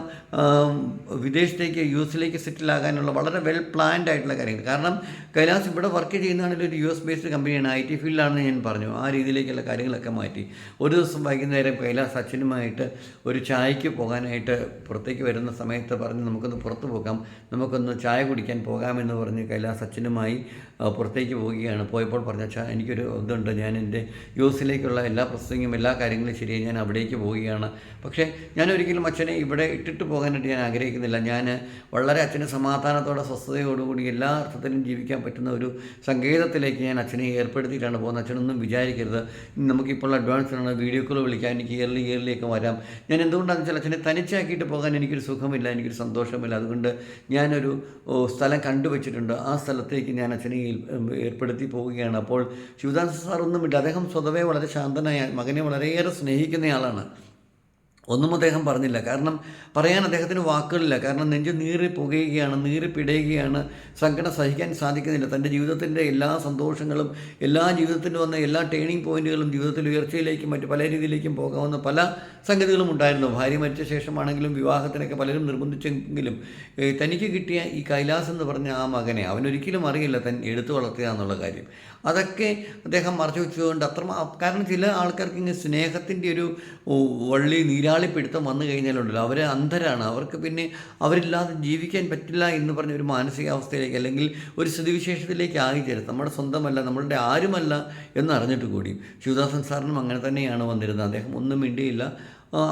വിദേശത്തേക്ക് യു എസിലേക്ക് സെറ്റിലാകാനുള്ള വളരെ വെൽ പ്ലാൻഡ് ആയിട്ടുള്ള കാര്യങ്ങൾ. കാരണം കൈലാസ് ഇവിടെ വർക്ക് ചെയ്യുന്നതാണെങ്കിൽ ഒരു യു എസ് ബേസ്ഡ് കമ്പനിയാണ് ഐ ടി ഫീൽഡിലാണെന്ന് ഞാൻ പറഞ്ഞു. ആ രീതിയിലേക്കുള്ള കാര്യങ്ങളൊക്കെ മാറ്റി. ഒരു ദിവസം വൈകുന്നേരം കൈലാസ് അച്ഛനുമായിട്ട് ഒരു ചായക്ക് പോകാനായിട്ട് പുറത്തേക്ക് വരുന്ന സമയത്ത് പറഞ്ഞ് നമുക്കൊന്ന് പുറത്തു പോകാം. നമുക്കൊന്ന് ചായ കുടിക്കാൻ പോകാമെന്ന് പറഞ്ഞ് കൈലാസ് അച്ഛനുമായി പുറത്തേക്ക് പോവുകയാണ്. പോയപ്പോൾ പറഞ്ഞ അച്ഛാ എനിക്കൊരു ഇതുണ്ട്. ഞാൻ എന്റെ യൂസിലേക്കുള്ള എല്ലാ പ്രൊസസിങ്ങും എല്ലാ കാര്യങ്ങളും ശരിയായി. ഞാൻ അവിടേക്ക് പോവുകയാണ്. പക്ഷേ ഞാൻ ഒരിക്കലും അച്ഛനെ ഇവിടെ ഇട്ടിട്ട് പോകാനായിട്ട് ഞാൻ ആഗ്രഹിക്കുന്നില്ല. ഞാൻ വളരെ അച്ഛന് സമാധാനത്തോടെ സ്വസ്ഥതയോടുകൂടി എല്ലാ അർത്ഥത്തിലും ജീവിക്കാൻ പറ്റുന്ന ഒരു സങ്കേതത്തിലേക്ക് ഞാൻ അച്ഛനെ ഏർപ്പെടുത്തിയിട്ടാണ് പോകുന്നത്. അച്ഛനൊന്നും വിചാരിക്കരുത്. നമുക്കിപ്പോൾ അഡ്വാൻസ് ആണ്. വീഡിയോ കോൾ വിളിക്കാൻ എനിക്ക് ഇയർലി ഇയർലിയൊക്കെ വരാം. ഞാൻ എന്തുകൊണ്ടാണെന്ന് വെച്ചാൽ അച്ഛനെ തനിച്ചാക്കിയിട്ട് പോകാൻ എനിക്കൊരു സുഖമില്ല. എനിക്കൊരു സന്തോഷമില്ല. അതുകൊണ്ട് ഞാനൊരു സ്ഥലം കണ്ടുവച്ചിട്ടുണ്ട്. ആ സ്ഥലത്തേക്ക് ഞാൻ അച്ഛനെ ഏർപ്പെടുത്തി പോവുകയാണ്. അപ്പോൾ ശിവദാസ് സാർ ഒന്നുമില്ല അദ്ദേഹം സ്വതവേ വളരെ ശാന്തനായ മകനെ വളരെയേറെ സ്നേഹിക്കുന്നയാളാണ് ഒന്നും അദ്ദേഹം പറഞ്ഞില്ല. കാരണം പറയാൻ അദ്ദേഹത്തിന് വാക്കുകളില്ല. കാരണം നെഞ്ചു നീറി പുകയുകയാണ് നീറി പിടയുകയാണ്. സങ്കടം സഹിക്കാൻ സാധിക്കുന്നില്ല. തന്റെ ജീവിതത്തിന്റെ എല്ലാ സന്തോഷങ്ങളും എല്ലാ ജീവിതത്തിന്റെ വന്ന എല്ലാ ടേണിംഗ് പോയിന്റുകളും ജീവിതത്തിൽ ഉയർച്ചയിലേക്കും മറ്റ് പല രീതിയിലേക്കും പോകാവുന്ന പല സംഗതികളും ഉണ്ടായിരുന്നു. ഭാര്യ മരിച്ച ശേഷമാണെങ്കിലും വിവാഹത്തിനൊക്കെ പലരും നിർബന്ധിച്ചെങ്കിലും തനിക്ക് കിട്ടിയ ഈ കൈലാസ് എന്ന് പറഞ്ഞ ആ മകനെ അവനൊരിക്കലും അറിയില്ല തൻ എടുത്തു വളർത്തുക എന്നുള്ള കാര്യം. അതൊക്കെ അദ്ദേഹം മറച്ചു വെച്ചുകൊണ്ട് അത്ര കാരണം ചില ആൾക്കാർക്ക് ഇങ്ങനെ സ്നേഹത്തിന്റെ ഒരു വള്ളി വള്ളി നീരാളിപ്പിടുത്തം വന്നു കഴിഞ്ഞാലുണ്ടല്ലോ അവർ അന്ധരാണ്. അവർക്ക് പിന്നെ അവരില്ലാതെ ജീവിക്കാൻ പറ്റില്ല എന്ന് പറഞ്ഞ ഒരു മാനസികാവസ്ഥയിലേക്ക് അല്ലെങ്കിൽ ഒരു സ്ഥിതിവിശേഷത്തിലേക്ക് ആയിച്ചേരും നമ്മുടെ സ്വന്തമല്ല നമ്മളുടെ ആരുമല്ല എന്നറിഞ്ഞിട്ട് കൂടി. ശിവദാസൻ സാറിനും അങ്ങനെ തന്നെയാണ് വന്നിരുന്നത്. അദ്ദേഹം ഒന്നും മിണ്ടിയില്ല.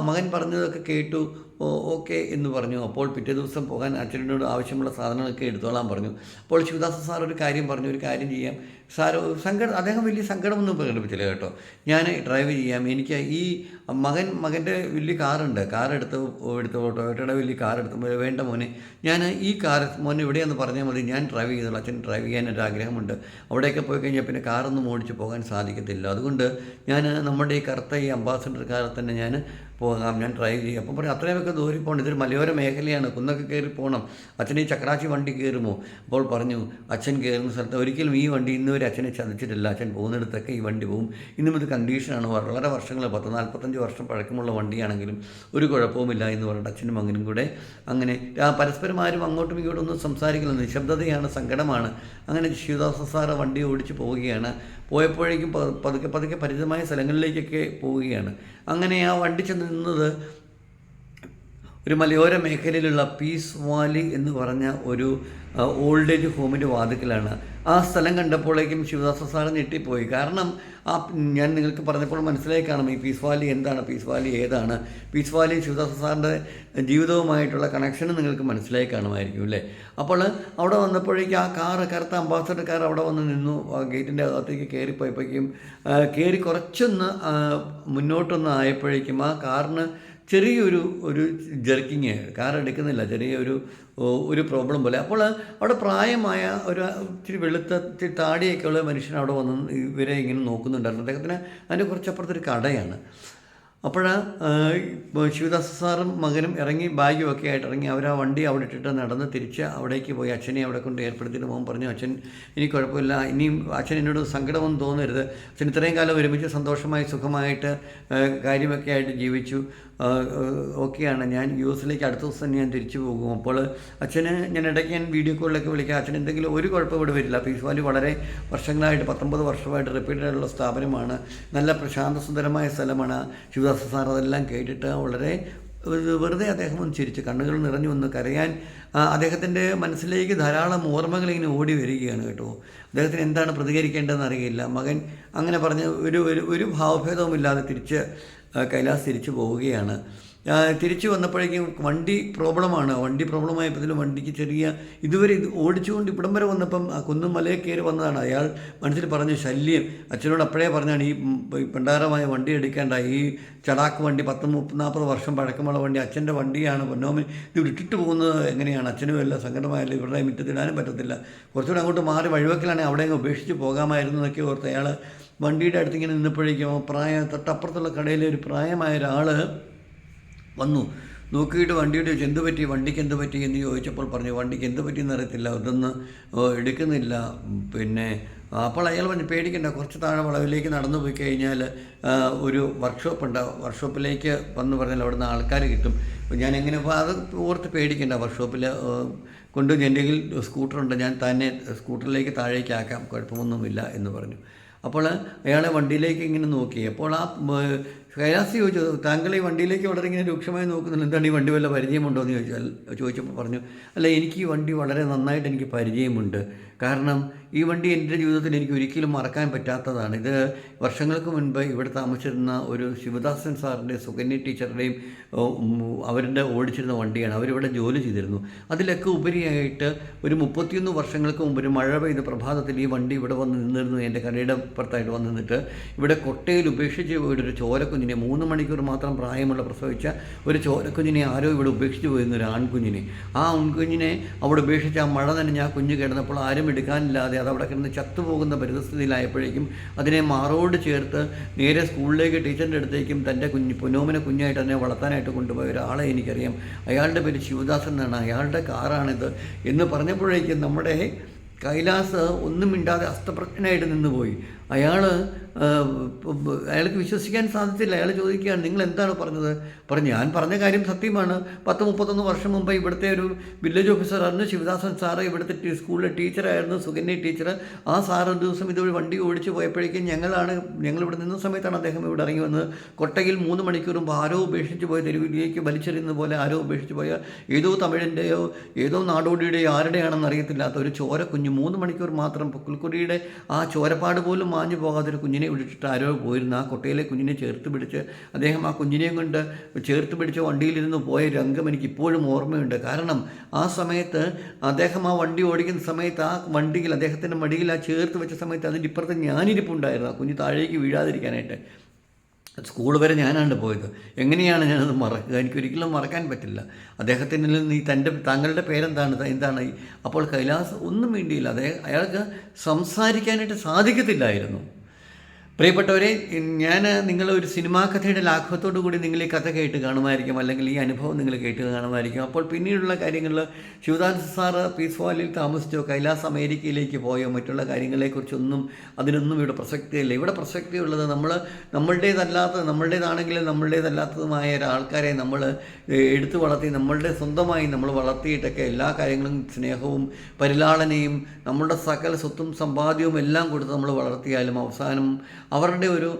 മകൻ പറഞ്ഞതൊക്കെ കേട്ടു. ഓക്കെ എന്ന് പറഞ്ഞു. അപ്പോൾ പിറ്റേ ദിവസം പോകാൻ അച്ഛനോട് ആവശ്യമുള്ള സാധനങ്ങളൊക്കെ എടുത്തോളാൻ പറഞ്ഞു. അപ്പോൾ ശിവദാസ സാർ ഒരു കാര്യം പറഞ്ഞു. ഒരു കാര്യം ചെയ്യാം. സാർ സങ്കടം അദ്ദേഹം വലിയ സങ്കടമൊന്നും പ്രകടിപ്പിച്ചില്ല കേട്ടോ. ഞാൻ ഡ്രൈവ് ചെയ്യാം. എനിക്ക് ഈ മകൻ മകന്റെ വലിയ കാറുണ്ട്. കാർ എടുത്ത് എടുത്ത് ടൊയോട്ടയുടെ വലിയ കാർ എടുത്ത് വേണ്ട മോനെ ഞാൻ ഈ കാർ മോനെ എവിടെയാണെന്ന് പറഞ്ഞാൽ മതി. ഞാൻ ഡ്രൈവ് ചെയ്തോളൂ. അച്ഛൻ ഡ്രൈവ് ചെയ്യാൻ ഒരു ആഗ്രഹമുണ്ട്. അവിടെയൊക്കെ പോയി കഴിഞ്ഞാൽ പിന്നെ കാറൊന്നും ഓടിച്ച് പോകാൻ സാധിക്കത്തില്ല. അതുകൊണ്ട് ഞാൻ നമ്മുടെ ഈ കറുത്ത ഈ അംബാസഡർ കാറിൽ തന്നെ ഞാൻ പോകാം ഞാൻ ഡ്രൈവ് ചെയ്യും. അപ്പം പറയും അത്രയൊക്കെ ദൂരെ പോകണം. ഇതൊരു മലയോര മേഖലയാണ്. കുന്നൊക്കെ കയറി പോകണം. അച്ഛൻ ഈ ചക്രാച്ചി വണ്ടി കയറുമോ? അപ്പോൾ പറഞ്ഞു അച്ഛൻ കയറുന്ന സ്ഥലത്ത് ഒരിക്കലും ഈ വണ്ടി ഇന്ന് അച്ഛനെ ചതിച്ചിട്ടില്ല. അച്ഛൻ പോകുന്നിടത്തൊക്കെ ഈ വണ്ടി പോകും ഇന്നും ഇത് കണ്ടീഷനാണ് വളരെ വർഷങ്ങൾ പത്ത് നാൽപ്പത്തഞ്ച് വർഷം പഴക്കമുള്ള വണ്ടിയാണെങ്കിലും ഒരു കുഴപ്പവുമില്ല എന്ന് പറഞ്ഞിട്ട് അച്ഛനും മകനും കൂടെ അങ്ങനെ പരസ്പരം ആരും അങ്ങോട്ടും ഇങ്ങോട്ടും ഒന്നും സംസാരിക്കുന്നില്ല നിശബ്ദതയാണ് സങ്കടമാണ്. അങ്ങനെ ശിവദാസ സാറ് വണ്ടി ഓടിച്ച് പോവുകയാണ്. പോയപ്പോഴേക്കും പതുക്കെ പതുക്കെ പരിചിതമായ സ്ഥലങ്ങളിലേക്കൊക്കെ പോവുകയാണ്. അങ്ങനെ ആ വണ്ടി ചെന്ന് നിന്നത് ഒരു മലയോര മേഖലയിലുള്ള പീസ് വാലി എന്ന് പറഞ്ഞ ഒരു ഓൾഡ് ഏജ് ഹോമിന്റെ വാതിക്കലാണ്. ആ സ്ഥലം കണ്ടപ്പോഴേക്കും ശിവദാസ സാറ് ഞെട്ടിപ്പോയി. കാരണം ആ ഞാൻ നിങ്ങൾക്ക് പറഞ്ഞപ്പോൾ മനസ്സിലായി കാണും ഈ പീസ് വാലി എന്താണ് പീസ് വാലി ഏതാണ്. പീസ് വാലി ശിവദാസ സാറിന്റെ ജീവിതവുമായിട്ടുള്ള കണക്ഷൻ നിങ്ങൾക്ക് മനസ്സിലായി കാണുമായിരിക്കും അല്ലേ? അപ്പോൾ അവിടെ വന്നപ്പോഴേക്കും ആ കാറ് കറുത്ത അംബാസഡർ കാർ അവിടെ വന്ന് നിന്നു. ഗേറ്റിന്റെ അകത്തേക്ക് കയറിപ്പോയപ്പോഴേക്കും കയറി കുറച്ചൊന്ന് മുന്നോട്ടൊന്ന് ആയപ്പോഴേക്കും ആ കാറിന് ചെറിയൊരു ഒരു ജെർക്കിങ് കാർ എടുക്കുന്നില്ല. ചെറിയൊരു ഒരു പ്രോബ്ലം പോലെ. അപ്പോൾ അവിടെ പ്രായമായ ഒരു ഇച്ചിരി വെളുത്ത താടിയൊക്കെ ഉള്ള മനുഷ്യൻ അവിടെ വന്ന് ഇവരെ ഇങ്ങനെ നോക്കുന്നുണ്ടായിരുന്നു. അദ്ദേഹത്തിന് അതിന്റെ കുറച്ചപ്പുറത്തൊരു കടയാണ്. അപ്പോൾ ശിവദാസ സാറും മകനും ഇറങ്ങി ബാഗും ഒക്കെ ആയിട്ട് ഇറങ്ങി അവർ ആ വണ്ടി അവിടെ ഇട്ടിട്ട് നടന്ന് തിരിച്ച് അവിടേക്ക് പോയി. അച്ഛനെ അവിടെ കൊണ്ട് ഏർപ്പെടുത്തിയിട്ട് മോൻ പറഞ്ഞു അച്ഛൻ ഇനി കുഴപ്പമില്ല. ഇനിയും അച്ഛൻ എന്നോട് സങ്കടമൊന്നും തോന്നരുത്. അച്ഛൻ ഇത്രയും കാലം ഒരുമിച്ച് സന്തോഷമായി സുഖമായിട്ട് കാര്യമൊക്കെ ആയിട്ട് ജീവിച്ചു. ഓക്കെയാണ്. ഞാൻ യു എസിലേക്ക് അടുത്ത ദിവസം ഞാൻ തിരിച്ചു പോകും. അപ്പോൾ അച്ഛന് ഞാൻ ഇടയ്ക്ക് ഞാൻ വീഡിയോ കോളിലൊക്കെ വിളിക്കാം. അച്ഛൻ എന്തെങ്കിലും ഒരു കുഴപ്പം ഇവിടെ വരില്ല. പീസ് വാലി വളരെ വർഷങ്ങളായിട്ട് പത്തൊമ്പത് വർഷമായിട്ട് റിപ്പീറ്റഡ് ആയിട്ടുള്ള സ്ഥാപനമാണ്. നല്ല പ്രശാന്ത സുന്ദരമായ സ്ഥലമാണ്. ശിവദാസ സാർ അതെല്ലാം കേട്ടിട്ട് വളരെ വെറുതെ അദ്ദേഹം ഒന്ന് ചിരിച്ച് കണ്ണുകൾ നിറഞ്ഞു വന്ന് കരയാൻ അദ്ദേഹത്തിന്റെ മനസ്സിലേക്ക് ധാരാളം ഓർമ്മകൾ ഇങ്ങനെ ഓടി വരികയാണ് കേട്ടോ. അദ്ദേഹത്തിന് എന്താണ് പ്രതികരിക്കേണ്ടതെന്ന് അറിയില്ല. മകൻ അങ്ങനെ പറഞ്ഞ് ഒരു ഒരു ഒരു ഭാവഭേദവുമില്ലാതെ തിരിച്ച് കൈലാസ് തിരിച്ചു പോവുകയാണ്. തിരിച്ചു വന്നപ്പോഴേക്കും വണ്ടി പ്രോബ്ലമാണ്. വണ്ടി പ്രോബ്ലമായപ്പോൾ വണ്ടിക്ക് ചെറിയ ഇതുവരെ ഇത് ഓടിച്ചുകൊണ്ട് ഇവിടം വരെ വന്നപ്പം ആ കുന്നും മലയെ കയറി വന്നതാണ്. അയാൾ മനസ്സിൽ പറഞ്ഞു ശല്യം. അച്ഛനോട് അപ്പോഴേ പറഞ്ഞാണ് ഈ പണ്ടാരമായ വണ്ടി എടുക്കേണ്ട. ഈ ചടാക്ക് വണ്ടി പത്ത് മുപ്പത് നാൽപ്പത് വർഷം പഴക്കമുള്ള വണ്ടി അച്ഛന്റെ വണ്ടിയാണ്. പൊന്നോമൻ ഇത് ഇട്ടിട്ട് പോകുന്നത് എങ്ങനെയാണ്? അച്ഛനും എല്ലാം സങ്കടമായല്ലോ ഇവരുടെ മുറ്റത്തിടാനും പറ്റത്തില്ല. കുറച്ചുകൂടെ അങ്ങോട്ട് മാറി വഴിവെക്കലാണെങ്കിൽ അവിടെ അങ്ങ് ഉപേക്ഷിച്ച് പോകാമായിരുന്നു എന്നൊക്കെ ഓർത്ത് അയാൾ വണ്ടിയുടെ അടുത്ത് ഇങ്ങനെ നിന്നപ്പോഴേക്കും പ്രായ തൊട്ടപ്പുറത്തുള്ള കടയിലെ ഒരു പ്രായമായ ഒരാൾ വന്നു. നോക്കിയിട്ട് വണ്ടിയുടെ ചോദിച്ചു എന്ത് പറ്റി? വണ്ടിക്ക് എന്ത് പറ്റി? എന്ന് ചോദിച്ചപ്പോൾ പറഞ്ഞു വണ്ടിക്ക് എന്ത് പറ്റിയെന്ന് അറിയത്തില്ല ഇതൊന്ന് എടുക്കുന്നില്ല. പിന്നെ അപ്പോൾ അയാൾ പറഞ്ഞു പേടിക്കണ്ട കുറച്ച് താഴെ വളവിലേക്ക് നടന്നു പോയി കഴിഞ്ഞാൽ ഒരു വർക്ക്ഷോപ്പ് ഉണ്ട്. വർക്ക്ഷോപ്പിലേക്ക് വന്ന് പറഞ്ഞാൽ അവിടുന്ന് ആൾക്കാർ കിട്ടും. ഞാൻ എങ്ങനെ അപ്പോൾ അത് ഓർത്ത് പേടിക്കണ്ട വർക്ക്ഷോപ്പിൽ കൊണ്ട് എന്റെ സ്കൂട്ടറുണ്ട് ഞാൻ തന്നെ സ്കൂട്ടറിലേക്ക് താഴേക്ക് ആക്കാം കുഴപ്പമൊന്നുമില്ല എന്ന് പറഞ്ഞു. അപ്പോൾ അയാളെ വണ്ടിയിലേക്ക് ഇങ്ങനെ നോക്കി. അപ്പോൾ ആ കൈലാസ് ചോദിച്ചു താങ്കൾ ഈ വണ്ടിയിലേക്ക് വളരെ ഇങ്ങനെ രൂക്ഷമായി നോക്കുന്നുണ്ട്. എന്താണ് ഈ വണ്ടി വല്ല പരിചയമുണ്ടോ എന്ന് ചോദിച്ചാൽ ചോദിച്ചപ്പോൾ പറഞ്ഞു അല്ല എനിക്ക് ഈ വണ്ടി വളരെ നന്നായിട്ട് എനിക്ക് പരിചയമുണ്ട്. കാരണം ഈ വണ്ടി എന്റെ ജീവിതത്തിൽ എനിക്ക് ഒരിക്കലും മറക്കാൻ പറ്റാത്തതാണ്. ഇത് വർഷങ്ങൾക്ക് മുൻപ് ഇവിടെ താമസിച്ചിരുന്ന ഒരു ശിവദാസൻ സാറിന്റെ സുകന്യ ടീച്ചറുടെയും അവരുടെ ഓടിച്ചിരുന്ന വണ്ടിയാണ്. അവരിവിടെ ജോലി ചെയ്തിരുന്നു. അതിലൊക്കെ ഉപരിയായിട്ട് ഒരു മുപ്പത്തിയൊന്ന് വർഷങ്ങൾക്ക് മുമ്പ് ഒരു മഴ പെയ്ത പ്രഭാതത്തിൽ ഈ വണ്ടി ഇവിടെ വന്ന് നിന്നിരുന്നു. എന്റെ കടയുടെ പുറത്തായിട്ട് വന്ന് നിന്നിട്ട് ഇവിടെ കൊട്ടയിൽ ഉപേക്ഷിച്ച് പോയിട്ട് ഒരു ചോരക്കുഞ്ഞിനെ മൂന്ന് മണിക്കൂർ മാത്രം പ്രായമുള്ള പ്രസവിച്ച ഒരു ചോരക്കുഞ്ഞിനെ ആരോ ഇവിടെ ഉപേക്ഷിച്ച് പോയിരുന്ന ഒരു ആൺകുഞ്ഞിനെ. ആ ആൺകുഞ്ഞിനെ അവിടെ ഉപേക്ഷിച്ച് ആ മഴ നനഞ്ഞ് ആ കുഞ്ഞ് കിടന്നപ്പോൾ ആരും എടുക്കാനില്ലാതെ അത് അവിടെ കിടന്ന് ചത്തുപോകുന്ന പരിസ്ഥിതിയിലായപ്പോഴേക്കും അതിനെ മാറോട് ചേർത്ത് നേരെ സ്കൂളിലേക്ക് ടീച്ചറിന്റെ അടുത്തേക്കും തന്റെ കുഞ്ഞ് പൊന്നോമനെ കുഞ്ഞായിട്ട് തന്നെ വളർത്താനായിട്ട് കൊണ്ടുപോയ ഒരാളെ എനിക്കറിയാം. അയാളുടെ പേര് ശിവദാസൻ എന്നാണ്. അയാളുടെ കാറാണിത് എന്ന് പറഞ്ഞപ്പോഴേക്കും നമ്മുടെ കൈലാസ് ഒന്നും മിണ്ടാതെ അസ്തപ്രജ്ഞനായിട്ട് നിന്നുപോയി. അയാൾ അയാൾക്ക് വിശ്വസിക്കാൻ സാധിച്ചില്ല. അയാൾ ചോദിക്കുകയാണ് നിങ്ങൾ എന്താണ് പറഞ്ഞത്? പറഞ്ഞു ഞാൻ പറഞ്ഞ കാര്യം സത്യമാണ്. പത്ത് മുപ്പത്തൊന്ന് വർഷം മുമ്പ് ഇവിടുത്തെ ഒരു വില്ലേജ് ഓഫീസറായിരുന്നു ശിവദാസൻ സാറ് ഇവിടുത്തെ സ്കൂളിലെ ടീച്ചറായിരുന്നു സുകന്യ ടീച്ചർ ആ സാറ് ഒരു ദിവസം ഇതുവഴി വണ്ടി ഓടിച്ച് പോയപ്പോഴേക്കും ഞങ്ങളാണ് ഞങ്ങൾ ഇവിടെ നിന്ന സമയത്താണ് അദ്ദേഹം ഇവിടെ ഇറങ്ങി വന്നത്. കൊട്ടയിൽ മൂന്ന് മണിക്കൂറും ആരോ ഉപേക്ഷിച്ച് പോയ തെരുവിലേക്ക് വലിച്ചെറിയുന്ന പോലെ ആരോ ഉപേക്ഷിച്ച് പോയ ഏതോ തമിഴിന്റെയോ ഏതോ നാടോടിയുടെയോ ആരുടെയാണെന്ന് അറിയത്തില്ലാത്ത ഒരു ചോര കുഞ്ഞ് മൂന്ന് മണിക്കൂർ മാത്രം പുക്കുൽക്കുടിയുടെ ആ ചോരപ്പാട് പോലും മാഞ്ഞു പോകാതെ ഒരു കുഞ്ഞിനെ വിളിച്ചിട്ട് ആരോ പോയിരുന്നു. ആ കൊട്ടയിലെ കുഞ്ഞിനെ ചേർത്ത് പിടിച്ച് അദ്ദേഹം ആ കുഞ്ഞിനെയും കൊണ്ട് ചേർത്ത് പിടിച്ച് വണ്ടിയിലിരുന്ന് പോയ രംഗം എനിക്ക് ഇപ്പോഴും ഓർമ്മയുണ്ട്. കാരണം ആ സമയത്ത് അദ്ദേഹം ആ വണ്ടി ഓടിക്കുന്ന സമയത്ത് ആ വണ്ടിയിൽ അദ്ദേഹത്തിന്റെ മടിയിൽ ആ ചേർത്ത് വെച്ച സമയത്ത് അതിന്റെ ഇപ്പുറത്ത് ഞാനിരിപ്പുണ്ടായിരുന്നു. ആ കുഞ്ഞ് താഴേക്ക് വീഴാതിരിക്കാനായിട്ട്. സ്കൂൾ വരെ ഞാനാണ് പോയത്. എങ്ങനെയാണ് ഞാനത് മറക്കുക? എനിക്കൊരിക്കലും മറക്കാൻ പറ്റില്ല. അദ്ദേഹത്തിന്റെ നിന്ന് ഈ തന്റെ താങ്കളുടെ പേരെന്താണ്? എന്താണ്? അപ്പോൾ കൈലാസ് ഒന്നും വേണ്ടിയില്ല അദ്ദേഹം അയാൾക്ക് സംസാരിക്കാനായിട്ട് സാധിക്കത്തില്ലായിരുന്നു. പ്രിയപ്പെട്ടവരെ ഞാൻ നിങ്ങൾ ഒരു സിനിമാ കഥയുടെ ലാഘവത്തോടു കൂടി നിങ്ങൾ ഈ കഥ കേട്ട് കാണുമായിരിക്കും അല്ലെങ്കിൽ ഈ അനുഭവം നിങ്ങൾ കേട്ട് കാണുമായിരിക്കും. അപ്പോൾ പിന്നീടുള്ള കാര്യങ്ങളിൽ ശിവദാസ് സാറ് പീസ് വാലിയിൽ താമസിച്ചോ കൈലാസ് അമേരിക്കയിലേക്ക് പോയോ മറ്റുള്ള കാര്യങ്ങളെക്കുറിച്ചൊന്നും അതിനൊന്നും ഇവിടെ പ്രസക്തിയില്ല. ഇവിടെ പ്രസക്തിയുള്ളത് നമ്മൾ നമ്മളുടേതല്ലാത്ത നമ്മളുടേതാണെങ്കിലും നമ്മളുടേതല്ലാത്തതുമായ ഒരാൾക്കാരെ നമ്മൾ എടുത്തു വളർത്തി നമ്മളുടെ സ്വന്തമായി നമ്മൾ വളർത്തിയിട്ടൊക്കെ എല്ലാ കാര്യങ്ങളും സ്നേഹവും പരിലാളനയും നമ്മളുടെ സകല സ്വത്തും സമ്പാദ്യവും എല്ലാം കൊടുത്ത് നമ്മൾ വളർത്തിയാലും അവസാനം അവരുടെ ഒരു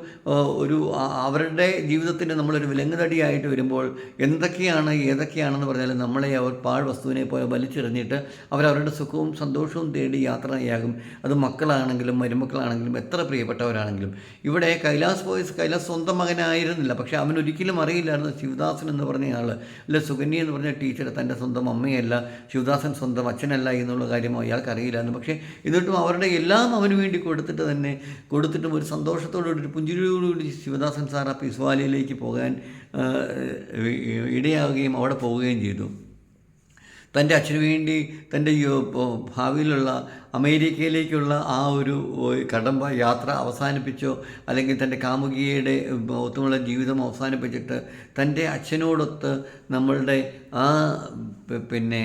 ഒരു അവരുടെ ജീവിതത്തിന് നമ്മളൊരു വിലങ്ങുതടിയായിട്ട് വരുമ്പോൾ എന്തൊക്കെയാണ് ഏതൊക്കെയാണെന്ന് പറഞ്ഞാൽ നമ്മളെ അവർ പാഴ് വസ്തുവിനെ പോലെ വലിച്ചെറിഞ്ഞിട്ട് അവരവരുടെ സുഖവും സന്തോഷവും തേടി യാത്രയാകും. അത് മക്കളാണെങ്കിലും മരുമക്കളാണെങ്കിലും എത്ര പ്രിയപ്പെട്ടവരാണെങ്കിലും. ഇവിടെ കൈലാസ് ബോയ്സ് കൈലാസ് സ്വന്തം മകനായിരുന്നില്ല. പക്ഷേ അവൻ ഒരിക്കലും അറിയില്ലായിരുന്നു ശിവദാസൻ എന്ന് പറഞ്ഞ ആൾ. അല്ല സുകന്യ എന്ന് പറഞ്ഞ ടീച്ചർ തന്റെ സ്വന്തം അമ്മയല്ല ശിവദാസൻ സ്വന്തം അച്ഛനല്ല എന്നുള്ള കാര്യം അയാൾക്ക് അറിയില്ലായിരുന്നു പക്ഷേ എന്നിട്ടും അവരുടെ എല്ലാം അവന് വേണ്ടി കൊടുത്തിട്ട് തന്നെ കൊടുത്തിട്ടും ഒരു സന്തോഷത്തോടുകൂടി പുഞ്ചിരിയോടുകൂടി ശിവദാസൻ സാർ ആ പിസ്വാലിയിലേക്ക് പോകാൻ ഇടയാവുകയും അവിടെ പോവുകയും ചെയ്തു. തന്റെ അച്ഛന് വേണ്ടി തന്റെ ഭാവിയിലുള്ള അമേരിക്കയിലേക്കുള്ള ആ ഒരു കടമ്പ യാത്ര അവസാനിപ്പിച്ചോ അല്ലെങ്കിൽ തന്റെ കാമുകിയുടെ ഒത്തുമുള്ള ജീവിതം അവസാനിപ്പിച്ചിട്ട് തന്റെ അച്ഛനോടൊത്ത് നമ്മളുടെ ആ പിന്നെ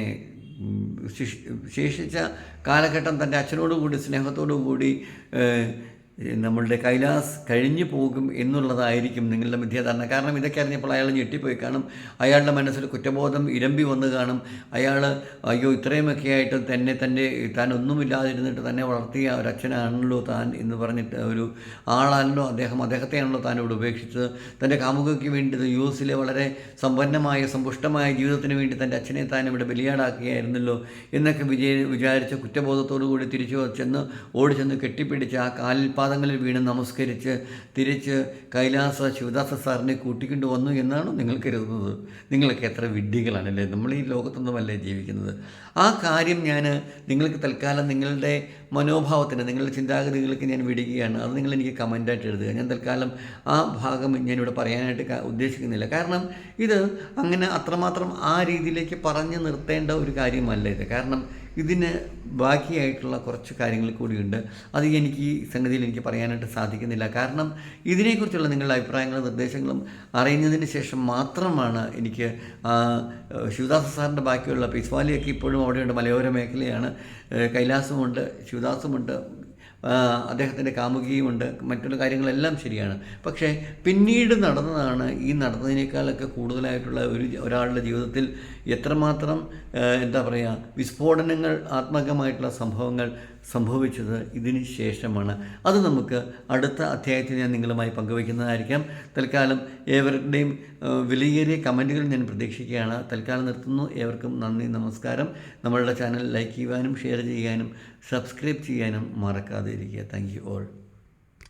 ശേഷിച്ച കാലഘട്ടം തന്റെ അച്ഛനോടുകൂടി സ്നേഹത്തോടു കൂടി നമ്മളുടെ കൈലാസ് കഴിഞ്ഞു പോകും എന്നുള്ളതായിരിക്കും നിങ്ങളുടെ മിഥ്യാധാരണ. കാരണം ഇതൊക്കെ അറിഞ്ഞപ്പോൾ അയാൾ ഞെട്ടിപ്പോയി. കാണും അയാളുടെ മനസ്സിൽ കുറ്റബോധം ഇരമ്പി വന്ന് കാണും. അയാൾ അയ്യോ ഇത്രയുമൊക്കെ ആയിട്ട് തന്നെ തന്റെ താൻ ഒന്നുമില്ലാതിരുന്നിട്ട് തന്നെ വളർത്തിയ ഒരു അച്ഛനാണല്ലോ താൻ എന്ന് പറഞ്ഞിട്ട് ഒരു ആളാണല്ലോ അദ്ദേഹം. അദ്ദേഹത്തെയാണല്ലോ താൻ ഇവിടെ ഉപേക്ഷിച്ചത്. തന്റെ കാമുകയ്ക്ക് വേണ്ടി യു എസിലെ വളരെ സമ്പന്നമായ സമ്പുഷ്ടമായ ജീവിതത്തിന് വേണ്ടി തന്റെ അച്ഛനെ താൻ ഇവിടെ ബലിയാടാക്കുകയായിരുന്നല്ലോ എന്നൊക്കെ വിജയ വിചാരിച്ച കുറ്റബോധത്തോടു കൂടി തിരിച്ചു ചെന്ന് ഓടി ചെന്ന് കെട്ടിപ്പിടിച്ച് ആ കാലിൽ പാദങ്ങളിൽ വീണ് നമസ്കരിച്ച് തിരിച്ച് കൈലാസ ശിവദാസ സാറിനെ കൂട്ടിക്കൊണ്ട് വന്നു എന്നാണ് നിങ്ങൾ കരുതുന്നത്. നിങ്ങളൊക്കെ എത്ര വിഡ്ഢികളാണല്ലേ? നമ്മൾ ഈ ലോകത്തൊന്നുമല്ലേ ജീവിക്കുന്നത്? ആ കാര്യം ഞാൻ നിങ്ങൾക്ക് തൽക്കാലം നിങ്ങളുടെ മനോഭാവത്തിന് നിങ്ങളുടെ ചിന്താഗതികൾക്ക് ഞാൻ വിടുകയാണ്. അത് നിങ്ങൾ എനിക്ക് കമന്റായിട്ട് എഴുതുക. ഞാൻ തൽക്കാലം ആ ഭാഗം ഞാനിവിടെ പറയാനായിട്ട് ഉദ്ദേശിക്കുന്നില്ല. കാരണം ഇത് അങ്ങനെ അത്രമാത്രം ആ രീതിയിലേക്ക് പറഞ്ഞു നിർത്തേണ്ട ഒരു കാര്യമല്ല ഇത്. കാരണം ഇതിന് ബാക്കിയായിട്ടുള്ള കുറച്ച് കാര്യങ്ങൾ കൂടിയുണ്ട്. അത് എനിക്ക് ഈ സംഗതിയിൽ എനിക്ക് പറയാനായിട്ട് സാധിക്കുന്നില്ല. കാരണം ഇതിനെക്കുറിച്ചുള്ള നിങ്ങളുടെ അഭിപ്രായങ്ങളും നിർദ്ദേശങ്ങളും അറിയുന്നതിന് ശേഷം മാത്രമാണ് എനിക്ക് ശിവദാസ് സാറിന്റെ ബാക്കിയുള്ള പിസ്വാലിയൊക്കെ ഇപ്പോഴും അവിടെയുണ്ട്. മലയോര മേഖലയാണ്. കൈലാസമുണ്ട് ശിവദാസുമുണ്ട് അദ്ദേഹത്തിന്റെ കാമുകിയുമുണ്ട്. മറ്റുള്ള കാര്യങ്ങളെല്ലാം ശരിയാണ്. പക്ഷേ പിന്നീട് നടന്നതാണ് ഈ നടന്നതിനേക്കാളൊക്കെ കൂടുതലായിട്ടുള്ള ഒരു ഒരാളുടെ ജീവിതത്തിൽ എത്രമാത്രം എന്താ പറയുക വിസ്ഫോടനങ്ങൾ ആത്മകമായിട്ടുള്ള സംഭവങ്ങൾ സംഭവിച്ചത് ഇതിന് ശേഷമാണ്. അത് നമുക്ക് അടുത്ത അധ്യായത്തിൽ ഞാൻ നിങ്ങളുമായി പങ്കുവയ്ക്കുന്നതായിരിക്കാം. തൽക്കാലം ഏവരുടെയും വിലയേറിയ കമന്റുകൾ ഞാൻ പ്രതീക്ഷിക്കുകയാണ്. തൽക്കാലം നിർത്തുന്നു. ഏവർക്കും നന്ദി നമസ്കാരം. നമ്മളുടെ ചാനൽ ലൈക്ക് ചെയ്യുവാനും ഷെയർ ചെയ്യാനും സബ്സ്ക്രൈബ് ചെയ്യാനും മറക്കാതെ ഇരിക്കുക താങ്ക് യു ഓൾ.